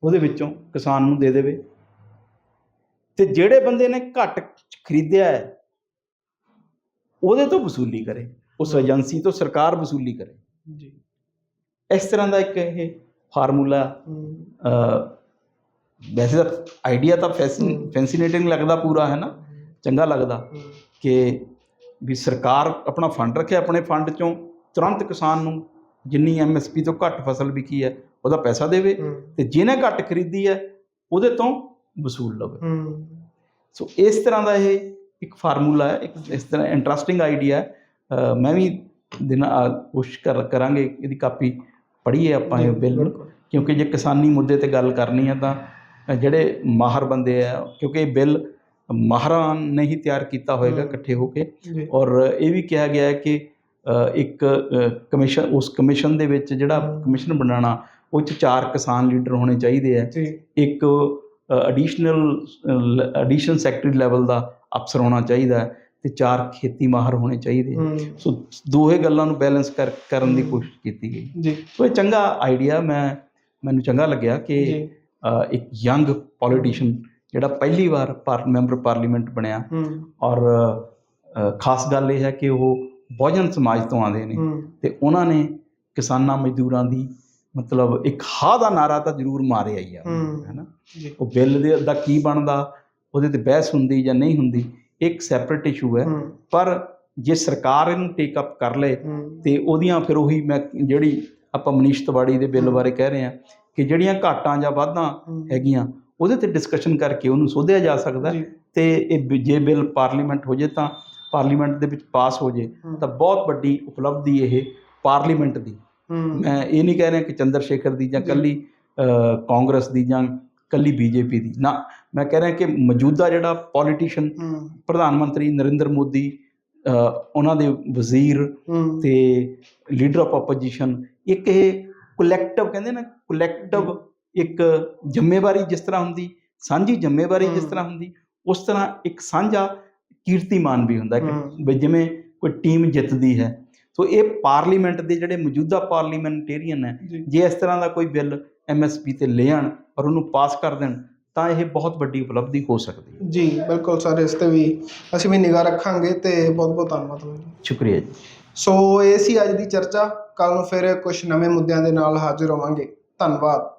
[SPEAKER 2] ਉਹਦੇ ਵਿੱਚੋਂ ਕਿਸਾਨ ਨੂੰ ਦੇ ਦੇਵੇ। ਤੇ ਜਿਹੜੇ ਬੰਦੇ ਨੇ ਘੱਟ ਖਰੀਦਿਆ ਹੈ ਉਹਦੇ ਤੋਂ ਵਸੂਲੀ ਕਰੇ। ਉਸ ਏਜੰਸੀ ਤੋਂ ਸਰਕਾਰ ਵਸੂਲੀ ਕਰੇ।
[SPEAKER 1] ਜੀ।
[SPEAKER 2] ਇਸ ਤਰ੍ਹਾਂ ਦਾ ਇੱਕ ਇਹ ਫਾਰਮੂਲਾ ਵੈਸੇ ਤਾਂ ਆਈਡੀਆ ਤਾਂ। ਫੈਂਸੀਨੇਟਿੰਗ ਲੱਗਦਾ ਪੂਰਾ ਹੈ ਨਾ? ਚੰਗਾ ਲੱਗਦਾ। ਕਿ ਵੀ ਸਰਕਾਰ ਆਪਣਾ ਫੰਡ ਰੱਖੇ ਆਪਣੇ ਫੰਡ ਚੋਂ ਤੁਰੰਤ ਕਿਸਾਨ ਨੂੰ ਜਿੰਨੀ ਐਮਐਸਪੀ ਤੋਂ ਘੱਟ ਫਸਲ ਵਿਕੀ ਹੈ ਉਹਦਾ ਪੈਸਾ ਦੇਵੇ ਤੇ ਜਿਹਨੇ ਘੱਟ ਖਰੀਦੀ ਹੈ ਉਹਦੇ ਤੋਂ ਵਸੂਲ ਲਵੇ। ਸੋ ਇਸ ਤਰ੍ਹਾਂ ਦਾ ਇਹ ਇੱਕ ਫਾਰਮੂਲਾ ਹੈ ਇੱਕ ਇਸ ਤਰ੍ਹਾਂ ਇੰਟਰਸਟਿੰਗ ਆਈਡੀਆ ਹੈ। ਮੈਂ ਵੀ ਦਿਨ ਕੋਸ਼ਿਸ਼ ਕਰ ਕਰਾਂਗੇ ਇਹਦੀ ਕਾਪੀ ਪੜ੍ਹੀਏ ਆਪਾਂ ਇਹ ਬਿੱਲ। ਕਿਉਂਕਿ ਜੇ ਕਿਸਾਨੀ ਮੁੱਦੇ ਤੇ ਗੱਲ ਕਰਨੀ ਹੈ ਤਾਂ ਜਿਹੜੇ ਮਾਹਰ ਬੰਦੇ ਆ ਕਿਉਂਕਿ ਇਹ ਬਿੱਲ ਮਾਹਰਾਂ ਨੇ ਹੀ ਤਿਆਰ ਕੀਤਾ ਹੋਏਗਾ। ਇਕੱਠੇ ਹੋ ਕੇ। ਔਰ ਇਹ ਵੀ ਕਿਹਾ ਗਿਆ ਹੈ ਕਿ ਇੱਕ ਕਮਿਸ਼ਨ ਉਸ ਕਮਿਸ਼ਨ ਦੇ ਵਿੱਚ ਜਿਹੜਾ। ਕਮਿਸ਼ਨ ਬਣਾਉਣਾ ਉਹ 'ਚ ਚਾਰ ਕਿਸਾਨ ਲੀਡਰ ਹੋਣੇ ਚਾਹੀਦੇ ਆ ਇੱਕ ਐਡੀਸ਼ਨਲ ਐਡੀਸ਼ਨ ਸੈਕਟਰੀ ਲੈਵਲ ਦਾ ਅਫਸਰ ਹੋਣਾ ਚਾਹੀਦਾ ਤੇ ਚਾਰ ਖੇਤੀ ਮਾਹਰ ਹੋਣੇ ਚਾਹੀਦੇ ਸੋ ਦੋਹੇ ਗੱਲਾਂ ਨੂੰ ਬੈਲੈਂਸ ਕਰ ਕਰਨ ਦੀ। ਕੋਸ਼ਿਸ਼ ਕੀਤੀ ਗਈ।
[SPEAKER 1] ਜੀ।
[SPEAKER 2] ਸੋ ਇਹ ਚੰਗਾ ਆਈਡੀਆ ਮੈਂ ਮੈਨੂੰ ਚੰਗਾ ਲੱਗਿਆ ਕਿ ਇੱਕ ਯੰਗ ਪੋਲੀਟੀਸ਼ੀਅਨ ਜਿਹੜਾ ਪਹਿਲੀ ਵਾਰ ਮੈਂਬਰ ਪਾਰਲੀਮੈਂਟ ਬਣਿਆ। ਔਰ ਖਾਸ ਗੱਲ ਇਹ ਹੈ ਕਿ ਉਹ ਬਹੁਜਨ ਸਮਾਜ ਤੋਂ ਆਉਂਦੇ ਨੇ। ਤੇ ਉਹਨਾਂ ਨੇ ਕਿਸਾਨਾਂ ਮਜ਼ਦੂਰਾਂ ਦੀ ਮਤਲਬ ਇੱਕ ਹਾਂ ਦਾ ਨਾਰਾ ਤਾਂ ਜ਼ਰੂਰ ਮਾਰਿਆ ਹੀ ਆ।
[SPEAKER 1] ਹੂੰ।
[SPEAKER 2] ਹੈ ਨਾ
[SPEAKER 1] ਜੀ।
[SPEAKER 2] ਉਹ ਬਿੱਲ ਦੇ ਦਾ ਕੀ ਬਣਦਾ ਉਹਦੇ ਤੇ ਬਹਿਸ ਹੁੰਦੀ ਜਾਂ ਨਹੀਂ ਹੁੰਦੀ ਇੱਕ ਸੈਪਰੇਟ ਇਸ਼ੂ ਹੈ। ਪਰ ਜੇ ਸਰਕਾਰ ਇਹਨੂੰ ਟੇਕ ਅਪ ਕਰ ਲੇ ਤੇ ਉਹਦੀਆਂ ਫਿਰ ਉਹੀ ਮੈਂ ਜਿਹੜੀ ਆਪਾਂ ਮਨੀਸ਼ ਤਿਵਾੜੀ ਦੇ ਬਿੱਲ। ਬਾਰੇ ਕਹਿ ਰਹੇ ਹਾਂ ਕਿ ਜਿਹੜੀਆਂ ਘਾਟਾਂ ਜਾਂ ਵਾਧਾਂ। ਹੈਗੀਆਂ ਉਹਦੇ ਤੇ ਡਿਸਕਸ਼ਨ ਕਰਕੇ ਉਹਨੂੰ ਸੋਧਿਆ ਜਾ ਸਕਦਾ ਤੇ ਇਹ ਜੇ ਬਿੱਲ ਪਾਰਲੀਮੈਂਟ ਹੋ ਜੇ ਤਾਂ ਪਾਰਲੀਮੈਂਟ ਦੇ ਵਿੱਚ ਪਾਸ ਹੋ ਜੇ। ਤਾਂ ਬਹੁਤ ਵੱਡੀ ਉਪਲਬਧੀ ਇਹ ਪਾਰਲੀਮੈਂਟ ਦੀ। ਮੈਂ ਇਹ ਨਹੀਂ ਕਹਿ ਰਿਹਾ ਕਿ ਚੰਦਰ ਸ਼ੇਖਰ ਦੀ ਜਾਂ। ਕੱਲੀ ਕਾਂਗਰਸ ਦੀ ਜਾਂ ਕੱਲੀ ਬੀਜੇਪੀ ਦੀ। ਨਾ ਮੈਂ ਕਹਿ ਰਿਹਾ ਕਿ ਮੌਜੂਦਾ ਜਿਹੜਾ ਪੋਲੀਟੀਸ਼ੀਅਨ ਪ੍ਰਧਾਨ ਮੰਤਰੀ ਨਰਿੰਦਰ ਮੋਦੀ ਉਹਨਾਂ ਦੇ ਵਜ਼ੀਰ ਤੇ ਲੀਡਰ ਆਫ ਆਪੋਜੀਸ਼ਨ ਇੱਕ ਇਹ ਕਲੈਕਟਿਵ ਕਹਿੰਦੇ ਨਾ ਕਲੈਕਟਿਵ ਇੱਕ ਜ਼ਿੰਮੇਵਾਰੀ ਜਿਸ ਤਰ੍ਹਾਂ ਹੁੰਦੀ ਸਾਂਝੀ ਜ਼ਿੰਮੇਵਾਰੀ ਜਿਸ। ਤਰ੍ਹਾਂ ਹੁੰਦੀ ਉਸ ਤਰ੍ਹਾਂ ਇੱਕ ਸਾਂਝਾ ਕੀਰਤੀਮਾਨ ਵੀ ਹੁੰਦਾ ਕਿ ਜਿਵੇਂ ਕੋਈ ਟੀਮ ਜਿੱਤਦੀ ਹੈ। ਸੋ ਇਹ ਪਾਰਲੀਮੈਂਟ ਦੇ ਜਿਹੜੇ ਮੌਜੂਦਾ ਪਾਰਲੀਮੈਂਟੇਰੀਅਨ ਹੈ
[SPEAKER 1] ਜੀ।
[SPEAKER 2] ਇਸ ਤਰ੍ਹਾਂ ਦਾ ਕੋਈ ਬਿੱਲ ਐਮਐਸਪੀ ਤੇ ਲੈ ਆਣ ਔਰ ਉਹਨੂੰ ਪਾਸ ਕਰ ਦੇਣ ਤਾਂ ਇਹ ਬਹੁਤ ਵੱਡੀ ਉਪਲਬਧੀ ਹੋ ਸਕਦੀ ਹੈ।
[SPEAKER 1] ਜੀ ਬਿਲਕੁਲ ਸਰ ਇਸ ਤੇ ਵੀ ਅਸੀਂ ਵੀ ਨਿਗਾਹ ਰੱਖਾਂਗੇ ਤੇ ਬਹੁਤ ਬਹੁਤ ਧੰਨਵਾਦ
[SPEAKER 2] ਸ਼ੁਕਰੀਆ ਜੀ।
[SPEAKER 1] ਸੋ ਇਹ ਸੀ ਅੱਜ ਦੀ ਚਰਚਾ ਕੱਲ ਨੂੰ ਫਿਰ ਕੁਝ ਨਵੇਂ ਮੁੱਦਿਆਂ ਦੇ ਨਾਲ ਹਾਜ਼ਰ ਹੋਵਾਂਗੇ। ਧੰਨਵਾਦ।